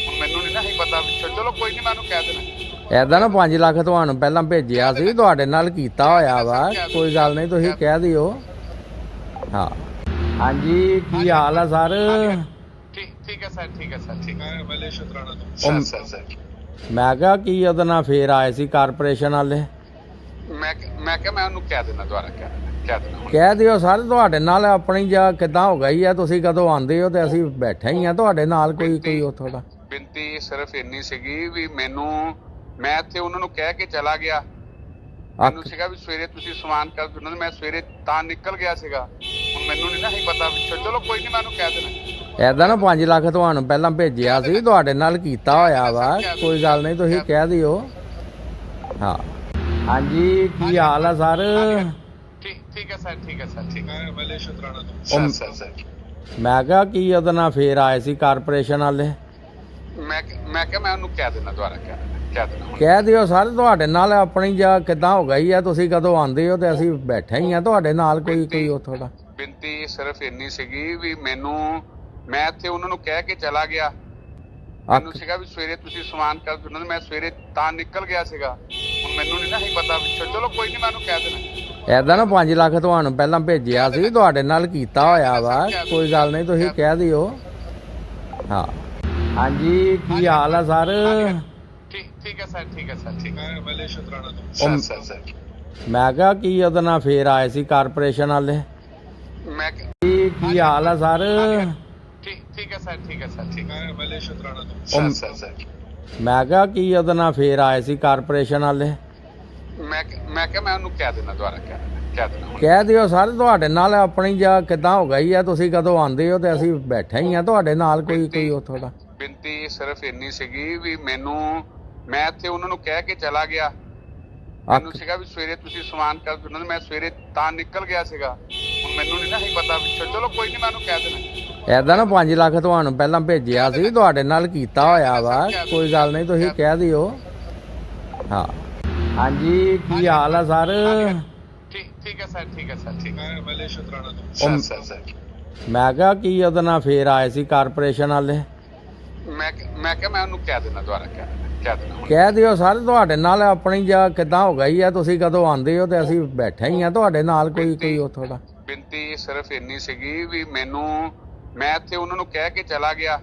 ਹੁਣ ਮੈਨੂੰ ਨਹੀਂ ਨਾ ਹੀ ਪਤਾ ਵਿੱਚੋਂ ਚਲੋ ਕੋਈ ਨਹੀਂ ਮੈਂ ਉਹਨੂੰ ਕਹਿ ਦੇਣਾ ਐਦਾਂ ਨਾ 5 ਲੱਖ ਤੁਹਾਨੂੰ ਪਹਿਲਾਂ ਭੇਜਿਆ ਸੀ ਤੁਹਾਡੇ ਨਾਲ ਕੀਤਾ ਹੋਇਆ ਵਾ। ਕੋਈ ਗੱਲ ਨਹੀਂ ਤੁਸੀਂ ਕਹਿ ਦਿਓ। ਹਾਂ। ਹਾਂਜੀ ਕੀ ਹਾਲ ਆ ਸਰ? ਠੀਕ ਠੀਕ ਹੈ ਸਰ ਠੀਕ ਹੈ ਸਰ ਠੀਕ ਹੈ। ਮੈਂ ਐਮਐਲਏ ਸ਼ਤਰਾਣਾ ਤੋਂ। Sir sir sir. ਮੈਂ ਕਿਹਾ ਕੀ ਉਹਦੇ ਨਾਲ ਫੇਰ ਆਏ ਸੀ ਕਾਰਪੋਰੇਸ਼ਨ ਵਾਲੇ? ਮੈਂ ਮੈਂ ਕਿਹਾ ਮੈਂ ਉਹਨੂੰ ਕਹਿ ਦੇਣਾ ਦੁਬਾਰਾ ਕਹਿ ਦੇਣਾ ਕਹਿ ਦਿਓ ਸਰ ਤੁਹਾਡੇ ਨਾਲ ਆਪਣੀ ਜਾਂ ਕਿਦਾਂ ਹੋ ਗਈ ਆ? ਤੁਸੀਂ ਕਦੋਂ ਆਉਂਦੇ ਹੋ ਤੇ ਅਸੀਂ ਬੈਠੇ ਹੀ ਆ ਤੁਹਾਡੇ ਨਾਲ ਕੋਈ ਕੋਈ ਉੱਥੋਂ ਦਾ ਬੇਨਤੀ ਸਿਰਫ ਇੰਨੀ ਸੀਗੀ ਵੀ ਮੈਨੂੰ ਮੈਂ ਇੱਥੇ ਉਹਨਾਂ ਨੂੰ ਕਹਿ ਕੇ ਚਲਾ ਗਿਆ। ਮੈਨੂੰ ਸੀਗਾ ਵੀ ਸਵੇਰੇ ਤੁਸੀਂ ਸਮਾਨ ਕਰ ਦਿੰਦੇ ਮੈਂ ਸਵੇਰੇ ਤਾਂ ਨਿਕਲ ਗਿਆ ਸੀਗਾ। ਹੁਣ ਮੈਨੂੰ ਨਹੀਂ ਨਾ ਹੀ ਪਤਾ ਵਿੱਚੋਂ ਚਲੋ ਕੋਈ ਨਹੀਂ ਮੈਂ ਉਹਨੂੰ ਕਹਿ ਦੇਣਾ ਐਦਾਂ ਨਾ 5 ਲੱਖ ਤੁਹਾਨੂੰ ਪਹਿਲਾਂ ਭੇਜਿਆ ਸੀ ਤੁਹਾਡੇ ਨਾਲ ਕੀਤਾ ਹੋਇਆ ਵਾ। ਕੋਈ ਗੱਲ ਨਹੀਂ ਤੁਸੀਂ ਕਹਿ ਦਿਓ। ਹਾਂ। ਹਾਂਜੀ ਕੀ ਹਾਲ ਆ ਸਰ? ਠੀਕ ਠੀਕ ਹੈ ਸਰ ਠੀਕ ਹੈ ਸਰ ਠੀਕ। ਹੈ ਮੈਂ ਐਮਐਲਏ ਸ਼ਤਰਾਣਾ ਤੋਂ। ਸਰ ਸਰ ਮੈਂ ਕਿਹਾ ਕੀ ਉਹਦੇ ਨਾਲ ਫੇਰ ਆਏ ਸੀ ਕਾਰਪੋਰੇਸ਼ਨ ਵਾਲੇ? ਮੈਂ ਮੈਂ ਕਿਹਾ ਮੈਂ ਉਹਨੂੰ ਕਹਿ ਦੇਣਾ ਦੁਬਾਰਾ ਕਹਿ ਦੇਣਾ ਕਹਿ ਦਿਓ। ਸਰ ਤੁਹਾਡੇ ਨਾਲ ਆਪਣੀ ਜਾਂ ਕਿਦਾਂ ਹੋ ਗਈ ਆ? ਤੁਸੀਂ ਕਦੋਂ ਆਉਂਦੇ ਹੋ ਤੇ ਅਸੀਂ ਬੈਠੇ ਹੀ ਆ ਤੁਹਾਡੇ ਨਾਲ ਕੋਈ ਕੋਈ ਉੱਥੋਂ ਦਾ। ਬੇਨਤੀ ਸਿਰਫ ਇੰਨੀ ਸੀਗੀ ਵੀ ਮੈਨੂੰ ਮੈਂ ਇੱਥੇ ਉਹਨਾਂ ਨੂੰ ਕਹਿ ਕੇ ਚਲਾ ਗਿਆ। ਮੈਨੂੰ ਸੀਗਾ ਵੀ ਸਵੇਰੇ ਤੁਸੀਂ ਸਮਾਨ ਕਰ ਦਿੰਦੇ ਮੈਂ ਸਵੇਰੇ ਤਾਂ ਨਿਕਲ ਗਿਆ ਸੀਗਾ। ਹੁਣ ਮੈਨੂੰ ਨਹੀਂ ਨਾ ਹੀ ਪਤਾ ਵਿੱਚੋਂ ਚਲੋ ਕੋਈ ਨਹੀਂ ਮੈਂ ਉਹਨੂੰ ਕਹਿ ਦੇਣਾ ਐਦਾਂ ਨਾ 5 ਲੱਖ ਤੁਹਾਨੂੰ ਪਹਿਲਾਂ ਭੇਜਿਆ ਸੀ ਤੁਹਾਡੇ ਨਾਲ ਕੀਤਾ ਹੋਇਆ ਵਾ। ਕੋਈ ਗੱਲ ਨਹੀਂ ਤੁਸੀਂ ਕਹਿ ਦਿਓ। ਹਾਂ। ਹਾਂਜੀ ਕੀ ਹਾਲ ਆ ਸਰ? ਠੀਕ ਹੈ ਸਰ ਠੀਕ ਹੈ ਸਰ ਠੀਕ ਹੈ। ਮੈਂ ਐਮਐਲਏ ਸ਼ਤਰਾਣਾ ਤੋਂ। Sir sir sir. ਮੈਂ ਕਿਹਾ ਕੀ ਉਹਦੇ ਨਾਲ ਫੇਰ ਆਏ ਸੀ ਕਾਰਪੋਰੇਸ਼ਨ ਵਾਲੇ? ਮੈਂ ਕਿ- ਕੀ ਹਾਲ ਆ ਸਰ? ਠੀਕ ਠੀਕ ਹੈ ਸਰ ਠੀਕ ਹੈ ਸਰ ਠੀਕ ਹੈ। ਮੈਂ ਐਮਐਲਏ ਸ਼ਤਰਾਣਾ ਤੋਂ। Sir sir sir. ਮੈਂ ਕਿਹਾ ਕੀ ਉਹਦੇ ਨਾਲ ਫੇਰ ਆਏ ਸੀ ਕਾਰਪੋਰੇਸ਼ਨ ਵਾਲੇ? ਮੈਂ ਕਿ- ਮੈਂ ਕਿਹਾ ਮੈਂ ਉਹਨੂੰ ਕਹਿ ਦੇਣਾ ਦੁਬਾਰਾ ਕਹਿ ਦੇਣਾ ਕਹਿ ਦੇਣਾ ਹੁਣ। ਕਹਿ ਦਿਓ ਸਰ ਤੁਹਾਡੇ ਨਾਲ ਆਪਣੀ ਜਾਂ ਕਿਦਾਂ ਹੋ ਗਈ ਆ? ਤੁਸੀਂ ਕਦੋਂ ਆਉਂਦੇ ਹੋ ਤੇ ਅਸੀਂ ਬੈਠੇ ਹੀ ਆ ਤੁਹਾਡੇ ਨਾਲ ਕੋਈ ਕੋਈ ਉਹ ਥੋੜਾ ਬੇਨਤੀ ਸਿਰਫ ਇੰਨੀ ਸੀਗੀ ਵੀ ਮੈਨੂੰ ਮੈਂ ਇੱਥੇ ਉਹਨਾਂ ਨੂੰ ਕਹਿ ਕੇ ਚਲਾ ਗਿਆ। ਮੈਨੂੰ ਸੀਗਾ ਵੀ ਸਵੇਰੇ ਤੁਸੀਂ ਸਮਾਨ ਕਰ ਦਿੰਦੇ ਮੈਂ ਸਵੇਰੇ ਤਾਂ ਨਿਕਲ ਗਿਆ ਸੀਗਾ। ਹੁਣ ਮੈਨੂੰ ਨਹੀਂ ਨਾ ਹੀ ਪਤਾ ਵਿੱਚੋਂ ਚਲੋ ਕੋਈ ਨਹੀਂ ਮੈਂ ਉਹਨੂੰ ਕਹਿ ਦੇਣਾ ਐਦਾਂ ਨਾ 5 ਲੱਖ ਤੁਹਾਨੂੰ ਪਹਿਲਾਂ ਭੇਜਿਆ ਸੀ ਤੁਹਾਡੇ ਨਾਲ ਕੀਤਾ ਹੋਇਆ ਵਾ। ਕੋਈ ਗੱਲ ਨਹੀਂ ਤੁਸੀਂ ਕਹਿ ਦਿਓ। ਹਾਂ। ਹਾਂਜੀ ਕੀ ਹਾਲ ਆ ਸਰ? ਠੀਕ ਠੀਕ ਹੈ ਸਰ ਠੀਕ ਹੈ ਸਰ ਠੀਕ ਹੈ। ਮੈਂ ਐਮਐਲਏ ਸ਼ਤਰਾਣਾ ਤੋਂ। ਸਰ ਸਰ ਮੈਂ ਕਿਹਾ ਕੀ ਉਹਦੇ ਨਾਲ ਫੇਰ ਆਏ ਸੀ ਕਾਰਪੋਰੇਸ਼ਨ ਵਾਲੇ? ਮੈਂ ਮੈਂ ਕਿਹਾ ਮੈਂ ਉਹਨੂੰ ਕਹਿ ਦੇਣਾ ਦੁਬਾਰਾ ਕਹਿ ਕਹਿ ਦਿਓ ਸਰ ਤੁਹਾਡੇ ਨਾਲ ਆਪਣੀ ਜਾਂ ਕਿਦਾਂ ਹੋ ਗਈ ਆ? ਤੁਸੀਂ ਕਦੋਂ ਆਉਂਦੇ ਹੋ ਤੇ ਅਸੀਂ ਬੈਠੇ ਹੀ ਆ ਤੁਹਾਡੇ ਨਾਲ ਕੋਈ ਕੋਈ ਉਹ ਥੋੜਾ ਬੇਨਤੀ ਸਿਰਫ ਇੰਨੀ ਸੀਗੀ ਵੀ ਮੈਨੂੰ ਮੈਂ ਇੱਥੇ ਉਹਨਾਂ ਨੂੰ ਕਹਿ ਕੇ ਚਲਾ ਗਿਆ।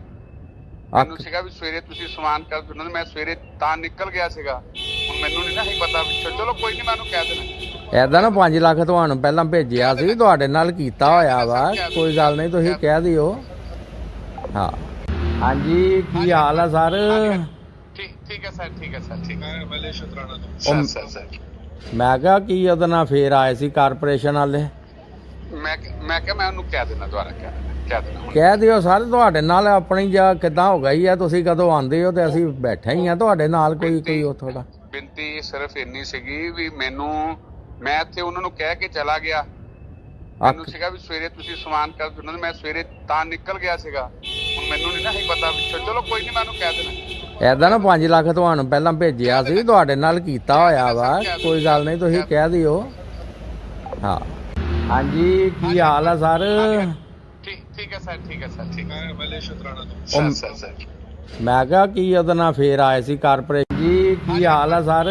ਮੈਨੂੰ ਸੀਗਾ ਵੀ ਸਵੇਰੇ ਤੁਸੀਂ ਸਮਾਨ ਕਰ ਦਿੰਦੇ ਮੈਂ ਸਵੇਰੇ ਤਾਂ ਨਿਕਲ ਗਿਆ ਸੀਗਾ। ਹੁਣ ਮੈਨੂੰ ਨਹੀਂ ਨਾ ਹੀ ਪਤਾ ਵਿੱਚੋਂ ਚਲੋ ਕੋਈ ਨਹੀਂ ਮੈਂ ਉਹਨੂੰ ਕਹਿ ਦੇਣਾ ਐਦਾਂ ਨਾ 5 ਲੱਖ ਤੁਹਾਨੂੰ ਪਹਿਲਾਂ ਭੇਜਿਆ ਸੀ ਤੁਹਾਡੇ ਨਾਲ ਕੀਤਾ ਹੋਇਆ ਵਾ। ਕੋਈ ਗੱਲ ਨਹੀਂ ਤੁਸੀਂ ਕਹਿ ਦਿਓ। ਹਾਂ। ਹਾਂਜੀ ਕੀ ਹਾਲ ਆ ਸਰ? ਠੀਕ ਹੈ ਸਰ ਠੀਕ ਹੈ ਸਰ ਠੀਕ ਹੈ। ਮੈਂ ਐਮਐਲਏ ਸ਼ਤਰਾਣਾ ਤੋਂ ਸਰ ਸਰ ਸਰ। ਮੈਂ ਕਿਹਾ ਕੀ ਉਹਦੇ ਨਾਲ ਫੇਰ ਆਏ ਸੀ ਕਾਰਪੋਰੇਸ਼ਨ ਵਾਲੇ? ਮੈਂ ਕਿ- ਮੈਂ ਕਿਹਾ ਮੈਂ ਉਹਨੂੰ ਕਹਿ ਦੇਣਾ ਦੁਬਾਰਾ ਕਹਿ ਦੇਣਾ ਕਹਿ ਦੇਣਾ ਹੁਣ। ਕਹਿ ਦਿਓ ਸਰ ਤੁਹਾਡੇ ਨਾਲ ਆਪਣੀ ਜਾਂ ਕਿਦਾਂ ਹੋ ਗਈ ਆ? ਤੁਸੀਂ ਕਦੋਂ ਆਉਂਦੇ ਹੋ ਤੇ ਅਸੀਂ ਬੈਠੇ ਹੀ ਆ ਤੁਹਾਡੇ ਨਾਲ ਕੋਈ ਕੋਈ ਉਹ ਥੋੜਾ ਬੇਨਤੀ ਸਿਰਫ ਇੰਨੀ ਸੀਗੀ ਵੀ ਮੈਨੂੰ ਮੈਂ ਇੱਥੇ ਉਹਨਾਂ ਨੂੰ ਕਹਿ ਕੇ ਚਲਾ ਗਿਆ। ਮੈਨੂੰ ਸੀਗਾ ਵੀ ਸਵੇਰੇ ਤੁਸੀਂ ਸਮਾਨ ਕਰ ਦਿੰਦੇ ਮੈਂ ਸਵੇਰੇ ਤਾਂ ਨਿਕਲ ਗਿਆ ਸੀਗਾ। ਮੈਨੂੰ ਨਹੀਂ ਨਾ ਹੀ ਪਤਾ ਵਿੱਚੋਂ ਚਲੋ ਕੋਈ ਨਹੀਂ ਮੈਂ ਉਹਨੂੰ ਕਹਿ ਦੇਣਾ। ਐਦਾਂ ਨਾ 5 ਲੱਖ ਤੁਹਾਨੂੰ ਪਹਿਲਾਂ ਭੇਜਿਆ ਸੀ ਤੁਹਾਡੇ ਨਾਲ ਕੀਤਾ ਹੋਇਆ ਵਾ। ਕੋਈ ਗੱਲ ਨਹੀਂ ਤੁਸੀਂ ਕਹਿ ਦਿਓ। ਹਾਂ। ਹਾਂਜੀ ਕੀ ਹਾਲ ਆ ਸਰ? ਠੀਕ ਠੀਕ ਹੈ ਸਰ ਠੀਕ ਹੈ ਸਰ ਠੀਕ ਹੈ। ਮੈਂ ਐਮਐਲਏ ਸ਼ਤਰਾਣਾ ਤੋਂ। Sir sir sir. ਮੈਂ ਕਿਹਾ ਕੀ ਉਹਦੇ ਨਾਲ ਫੇਰ ਆਏ ਸੀ ਕਾਰਪੋਰੇਸ਼ਨ ਜੀ ਕੀ ਹਾਲ ਆ ਸਰ?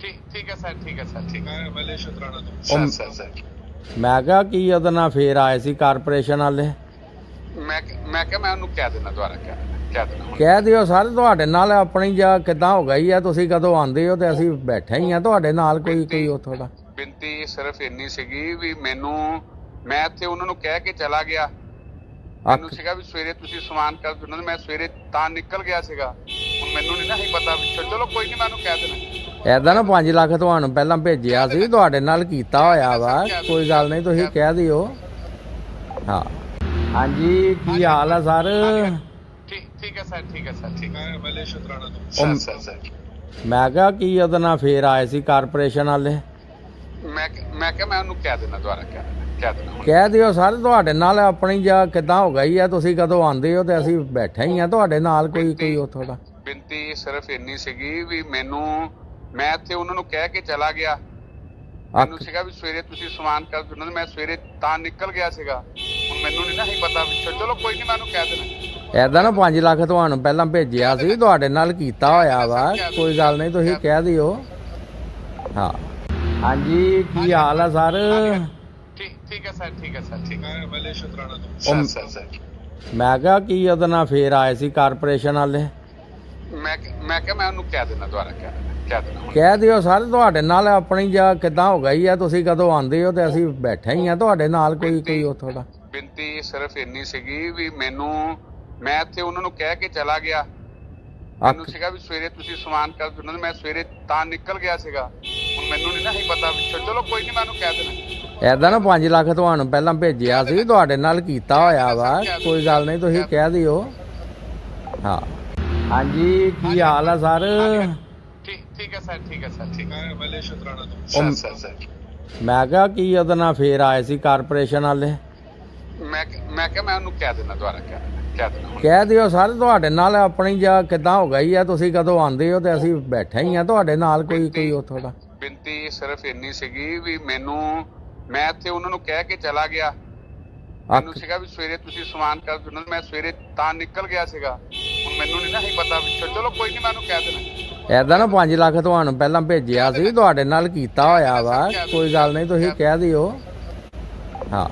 ਠੀਕ ਠੀਕ ਹੈ ਸਰ ਠੀਕ ਹੈ ਸਰ ਠੀਕ ਹੈ। ਮੈਂ ਐਮਐਲਏ ਸ਼ਤਰਾਣਾ ਤੋਂ। Sir sir sir. ਮੈਂ ਕਿਹਾ ਕੀ ਉਹਦੇ ਨਾਲ ਫੇਰ ਆਏ ਸੀ ਕਾਰਪੋਰੇਸ਼ਨ ਵਾਲੇ? ਮੈਂ ਕਿਹਾ ਮੈਂ ਉਹਨੂੰ ਕਹਿ ਦੇਣਾ ਦੁਬਾਰਾ ਕਹਿ ਦੇਣਾ ਕਹਿ ਦੇਣਾ ਹੁਣ। ਕਹਿ ਦਿਓ ਸਰ ਤੁਹਾਡੇ ਨਾਲ ਆਪਣੀ ਜਾਂ ਕਿਦਾਂ ਹੋ ਗਈ ਆ? ਤੁਸੀਂ ਕਦੋਂ ਆਉਂਦੇ ਹੋ ਤੇ ਅਸੀਂ ਬੈਠੇ ਹੀ ਆ ਤੁਹਾਡੇ ਨਾਲ ਕੋਈ ਕੋਈ ਉਹ ਥੋੜਾ ਬੇਨਤੀ ਸਿਰਫ ਇੰਨੀ ਸੀਗੀ ਵੀ ਮੈਨੂੰ ਮੈਂ ਇੱਥੇ ਉਹਨਾਂ ਨੂੰ ਕਹਿ ਕੇ ਚਲਾ ਗਿਆ। ਮੈਨੂੰ ਸੀਗਾ ਵੀ ਸਵੇਰੇ ਤੁਸੀਂ ਸਮਾਨ ਕਰ ਦਿੰਦੇ ਮੈਂ ਸਵੇਰੇ ਤਾਂ ਨਿਕਲ ਗਿਆ ਸੀਗਾ। ਹੁਣ ਮੈਨੂੰ ਨਹੀਂ ਨਾ ਹੀ ਪਤਾ ਵਿੱਚੋਂ ਚਲੋ ਕੋਈ ਨਹੀਂ ਮੈਂ ਉਹਨੂੰ ਕਹਿ ਦੇਣਾ ਐਦਾਂ ਨਾ 5 ਲੱਖ ਤੁਹਾਨੂੰ ਪਹਿਲਾਂ ਭੇਜਿਆ ਸੀ ਤੁਹਾਡੇ ਨਾਲ ਕੀਤਾ ਹੋਇਆ ਵਾ। ਕੋਈ ਗੱਲ ਨਹੀਂ ਤੁਸੀਂ ਕਹਿ ਦਿਓ। ਹਾਂ। ਹਾਂਜੀ ਕੀ ਹਾਲ ਆ ਸਰ? ਠੀਕ ਠੀਕ ਹੈ ਸਰ ਠੀਕ ਹੈ ਸਰ ਠੀਕ ਹੈ। ਮੈਂ ਐਮਐਲਏ ਸ਼ਤਰਾਣਾ ਤੋਂ। ਸਰ ਸਰ ਮੈਂ ਕਿਹਾ ਕੀ ਉਹਦੇ ਫੇਰ ਆਏ ਸੀ ਕਾਰਪੋਰੇਸ਼ਨ ਵਾਲੇ? ਮੈਂ ਮੈਂ ਕਿਹਾ ਮੈਂ ਉਹਨੂੰ ਕਹਿ ਦੇਣਾ ਦੁਬਾਰਾ ਕਹਿ ਦੇਣਾ ਕਹਿ ਦਿਓ ਸਰ ਤੁਹਾਡੇ ਨਾਲ ਆਪਣੀ ਜਾਂ ਕਿਦਾਂ ਹੋ ਗਈ ਆ? ਤੁਸੀਂ ਕਦੋਂ ਆਉਂਦੇ ਹੋ ਤੇ ਅਸੀਂ ਬੈਠੇ ਹੀ ਆ ਤੁਹਾਡੇ ਨਾਲ ਕੋਈ ਕੋਈ ਉਹ ਥੋੜਾ ਬੇਨਤੀ ਸਿਰਫ ਇੰਨੀ ਸੀਗੀ ਵੀ ਮੈਨੂੰ ਮੈਂ ਇੱਥੇ ਉਹਨਾਂ ਨੂੰ ਕਹਿ ਕੇ ਚਲਾ ਗਿਆ। ਮੈਨੂੰ ਸੀਗਾ ਵੀ ਸਵੇਰੇ ਤੁਸੀਂ ਸਮਾਨ ਕਰ ਦਿੰਦੇ ਮੈਂ ਸਵੇਰੇ ਤਾਂ ਨਿਕਲ ਗਿਆ ਸੀਗਾ। ਹੁਣ ਮੈਨੂੰ ਨਹੀਂ ਨਾ ਹੀ ਪਤਾ ਵਿੱਚੋਂ ਚਲੋ ਕੋਈ ਨਹੀਂ ਮੈਂ ਉਹਨੂੰ ਕਹਿ ਦੇਣਾ। ਐਦਾਂ ਨਾ 5 ਲੱਖ ਤੁਹਾਨੂੰ ਪਹਿਲਾਂ ਭੇਜਿਆ ਸੀ ਤੁਹਾਡੇ ਨਾਲ ਕੀਤਾ ਹੋਇਆ ਵਾ। ਕੋਈ ਗੱਲ ਨਹੀਂ ਤੁਸੀਂ ਕਹਿ ਦਿਓ। ਹਾਂ। ਹਾਂਜੀ ਕੀ ਹਾਲ ਆ ਸਰ? ਠੀਕ ਠੀਕ ਹੈ ਸਰ ਠੀਕ ਹੈ ਸਰ ਠੀਕ ਹੈ। ਮੈਂ ਐਮਐਲਏ ਸ਼ਤਰਾਣਾ ਤੋਂ। Sir sir sir. ਮੈਂ ਕਿਹਾ ਕੀ ਉਹਦੇ ਨਾਲ ਫੇਰ ਆਏ ਸੀ ਕਾਰਪੋਰੇਸ਼ਨ ਵਾਲੇ? ਮੈਂ ਕਿ- ਮੈਂ ਕਿਹਾ ਮੈਂ ਉਹਨੂੰ ਕਹਿ ਦੇਣਾ ਦੁਬਾਰਾ ਕਹਿ ਦੇਣਾ ਕਹਿ ਦੇਣਾ ਹੁਣ। ਕਹਿ ਦਿਓ ਸਰ ਤੁਹਾਡੇ ਨਾਲ ਆਪਣੀ ਜਾਂ ਕਿਦਾਂ ਹੋ ਗਈ ਆ? ਤੁਸੀਂ ਕਦੋਂ ਆਉਂਦੇ ਹੋ ਤੇ ਅਸੀਂ ਬੈਠੇ ਹੀ ਆ ਤੁਹਾਡੇ ਨਾਲ ਕੋਈ ਕੋਈ ਉਹ ਥੋੜਾ ਬੇਨਤੀ ਸਿਰਫ ਇੰਨੀ ਸੀਗੀ ਵੀ ਮੈਨੂੰ ਮੈਂ ਇੱਥੇ ਉਹਨਾਂ ਨੂੰ ਕਹਿ ਕੇ ਚਲਾ ਗਿਆ। ਮੈਨੂੰ ਸੀਗਾ ਵੀ ਸਵੇਰੇ ਤੁਸੀਂ ਸਮਾਨ ਕਰ ਦਿੰਦੇ ਮੈਂ ਸਵੇਰੇ ਤਾਂ ਨਿਕਲ ਗਿਆ ਸੀਗਾ। ਹੁਣ ਮੈਨੂੰ ਨਹੀਂ ਨਾ ਹੀ ਪਤਾ ਵਿੱਚੋਂ ਚਲੋ ਕੋਈ ਨਹੀਂ ਮੈਂ ਉਹਨੂੰ ਕਹਿ ਦੇਣਾ ਐਦਾਂ ਨਾ 5 ਲੱਖ ਤੁਹਾਨੂੰ ਪਹਿਲਾਂ ਭੇਜਿਆ ਸੀ ਤੁਹਾਡੇ ਨਾਲ ਕੀਤਾ ਹੋਇਆ ਵਾ। ਕੋਈ ਗੱਲ ਨਹੀਂ ਤੁਸੀਂ ਕਹਿ ਦਿਓ। ਹਾਂ। ਹਾਂਜੀ ਕੀ ਹਾਲ ਆ ਸਰ? ਠੀਕ ਠੀਕ ਹੈ ਸਰ ਠੀਕ ਹੈ ਸਰ ਠੀਕ ਹੈ। ਮੈਂ ਐਮਐਲਏ ਸ਼ਤਰਾਣਾ ਤੋਂ। Sir sir sir. ਮੈਂ ਕਿਹਾ ਕੀ ਉਹਦੇ ਨਾਲ ਫੇਰ ਆਏ ਸੀ ਕਾਰਪੋਰੇਸ਼ਨ ਵਾਲੇ? ਮੈਂ ਕਿਹਾ ਮੈਂ ਉਹਨੂੰ ਕਹਿ ਦੇਣਾ ਦੁਬਾਰਾ ਕਹਿ ਦੇਣਾ ਕਹਿ ਦੇਣਾ ਹੁਣ। ਕਹਿ ਦਿਓ ਸਰ ਤੁਹਾਡੇ ਨਾਲ ਆਪਣੀ ਜਾਂ ਕਿਦਾਂ ਹੋ ਗਈ ਆ? ਤੁਸੀਂ ਕਦੋਂ ਆਉਂਦੇ ਹੋ ਤੇ ਅਸੀਂ ਬੈਠੇ ਹੀ ਆ ਤੁਹਾਡੇ ਨਾਲ ਕੋਈ ਕੋਈ ਉਹ ਥੋੜਾ ਬੇਨਤੀ ਸਿਰਫ ਇੰਨੀ ਸੀਗੀ ਵੀ ਮੈਨੂੰ ਮੈਂ ਇੱਥੇ ਉਹਨਾਂ ਨੂੰ ਕਹਿ ਕੇ ਚਲਾ ਗਿਆ। ਮੈਨੂੰ ਸੀਗਾ ਵੀ ਸਵੇਰੇ ਤੁਸੀਂ ਸਮਾਨ ਕਰ ਦਿੰਦੇ ਮੈਂ ਸਵੇਰੇ ਤਾਂ ਨਿਕਲ ਗਿਆ ਸੀਗਾ। ਹੁਣ ਮੈਨੂੰ ਨਹੀਂ ਨਾ ਹੀ ਪਤਾ ਵਿੱਚੋਂ ਚਲੋ ਕੋਈ ਨਹੀਂ ਮੈਂ ਉਹਨੂੰ ਕਹਿ ਦੇਣਾ ਐਦਾਂ ਨਾ 5 ਲੱਖ ਤੁਹਾਨੂੰ ਪਹਿਲਾਂ ਭੇਜਿਆ ਸੀ ਤੁਹਾਡੇ ਨਾਲ ਕੀਤਾ ਹੋਇਆ ਵਾ। ਕੋਈ ਗੱਲ ਨਹੀਂ ਤੁਸੀਂ ਕਹਿ ਦਿਓ। ਹਾਂ।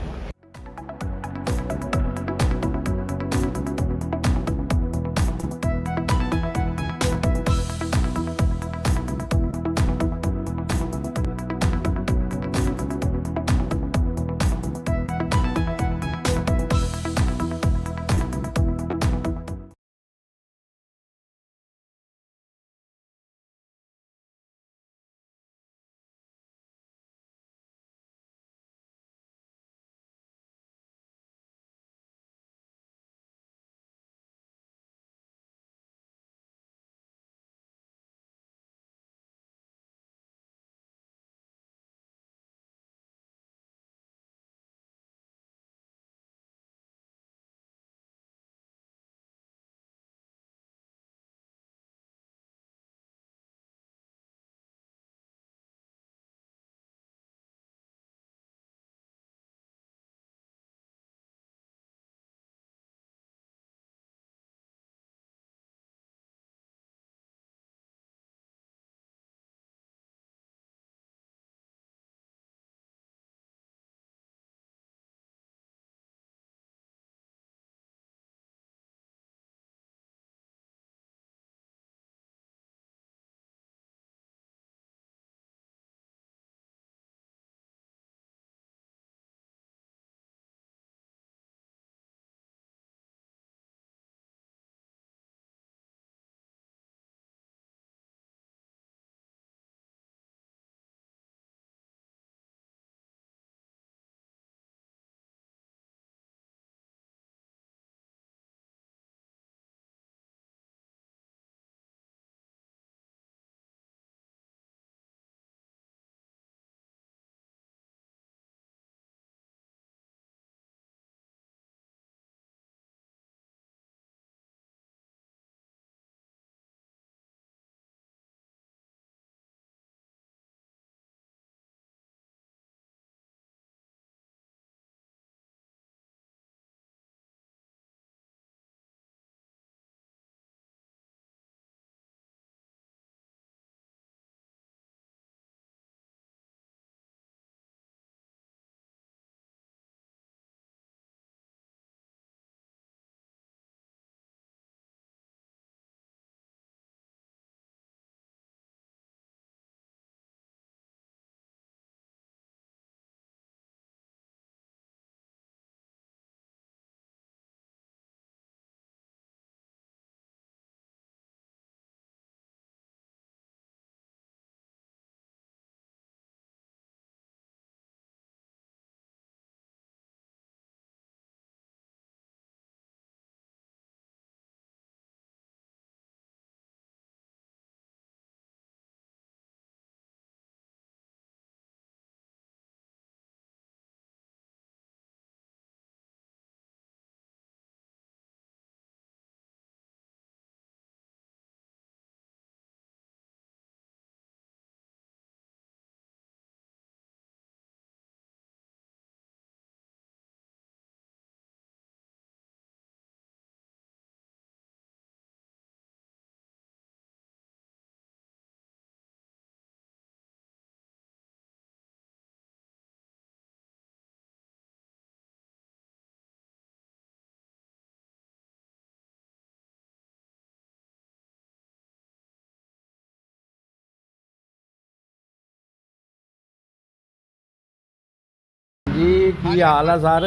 ਹਾਂਜੀ ਕੀ ਹਾਲ ਆ ਸਰ?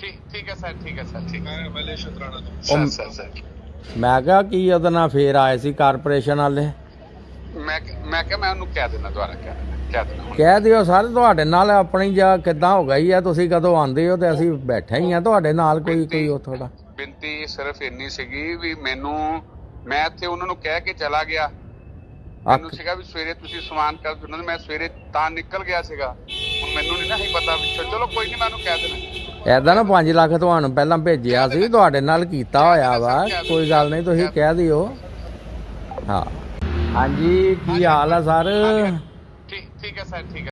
ਠੀਕ ਠੀਕ ਹੈ ਸਰ ਠੀਕ ਹੈ ਸਰ ਠੀਕ ਮੈਂ ਐਮਐਲਏ ਸ਼ਤਰਾਣਾ ਤੋਂ। Sir sir sir. ਮੈਂ ਕਿਹਾ ਕੀ ਉਹਦੇ ਫੇਰ ਆਏ ਸੀ ਕਾਰਪੋਰੇਸ਼ਨ ਵਾਲੇ? ਮੈਂ ਮੈਂ ਕਿਹਾ ਮੈਂ ਉਹਨੂੰ ਕਹਿ ਦਿੰਦਾ ਦੁਬਾਰਾ ਕਹਿ ਕਹਿ ਦਿਓ ਸਰ ਤੁਹਾਡੇ ਨਾਲ ਆਪਣੀ ਜਾਂ ਕਿੱਦਾਂ ਹੋ ਗਈ ਆ? ਤੁਸੀਂ ਕਦੋਂ ਆਉਂਦੇ ਹੋ ਤੇ ਅਸੀਂ ਬੈਠੇ ਹੀ ਆ ਤੁਹਾਡੇ ਨਾਲ ਕੋਈ ਕੋਈ ਉਹ ਥੋੜਾ ਬੇਨਤੀ ਸਿਰਫ ਇੰਨੀ ਸੀਗੀ ਵੀ ਮੈਨੂੰ ਮੈਂ ਇੱਥੇ ਉਹਨਾਂ ਨੂੰ ਕਹਿ ਕੇ ਚਲਾ ਗਿਆ। ਮੈਨੂੰ ਸੀਗਾ ਵੀ ਸਵੇਰੇ ਤੁਸੀਂ ਸਮਾਨ ਕਰ ਦਿੰਦੇ ਮੈਂ ਸਵੇਰੇ ਤਾਂ ਨਿਕਲ ਗਿਆ ਸੀਗਾ। ਹੁਣ ਮੈਨੂੰ ਨਹੀਂ ਨਾ ਹੀ ਪਤਾ ਵੀ ਚਲੋ ਕੋਈ ਨਹੀਂ ਮੈਂ ਉਹਨੂੰ ਕਹਿ ਦੇਣਾ। ਐਦਾਂ ਨਾ 5 ਲੱਖ ਤੁਹਾਨੂੰ ਪਹਿਲਾਂ ਭੇਜਿਆ ਸੀ ਤੁਹਾਡੇ ਨਾਲ ਕੀਤਾ ਹੋਇਆ ਵਾ। ਕੋਈ ਗੱਲ ਨਹੀਂ ਤੁਸੀਂ ਕਹਿ ਦਿਓ। ਹਾਂ। ਹਾਂਜੀ ਕੀ ਹਾਲ ਆ ਸਰ? ਠੀਕ ਠੀਕ ਹੈ ਸਰ ਠੀਕ ਹੈ।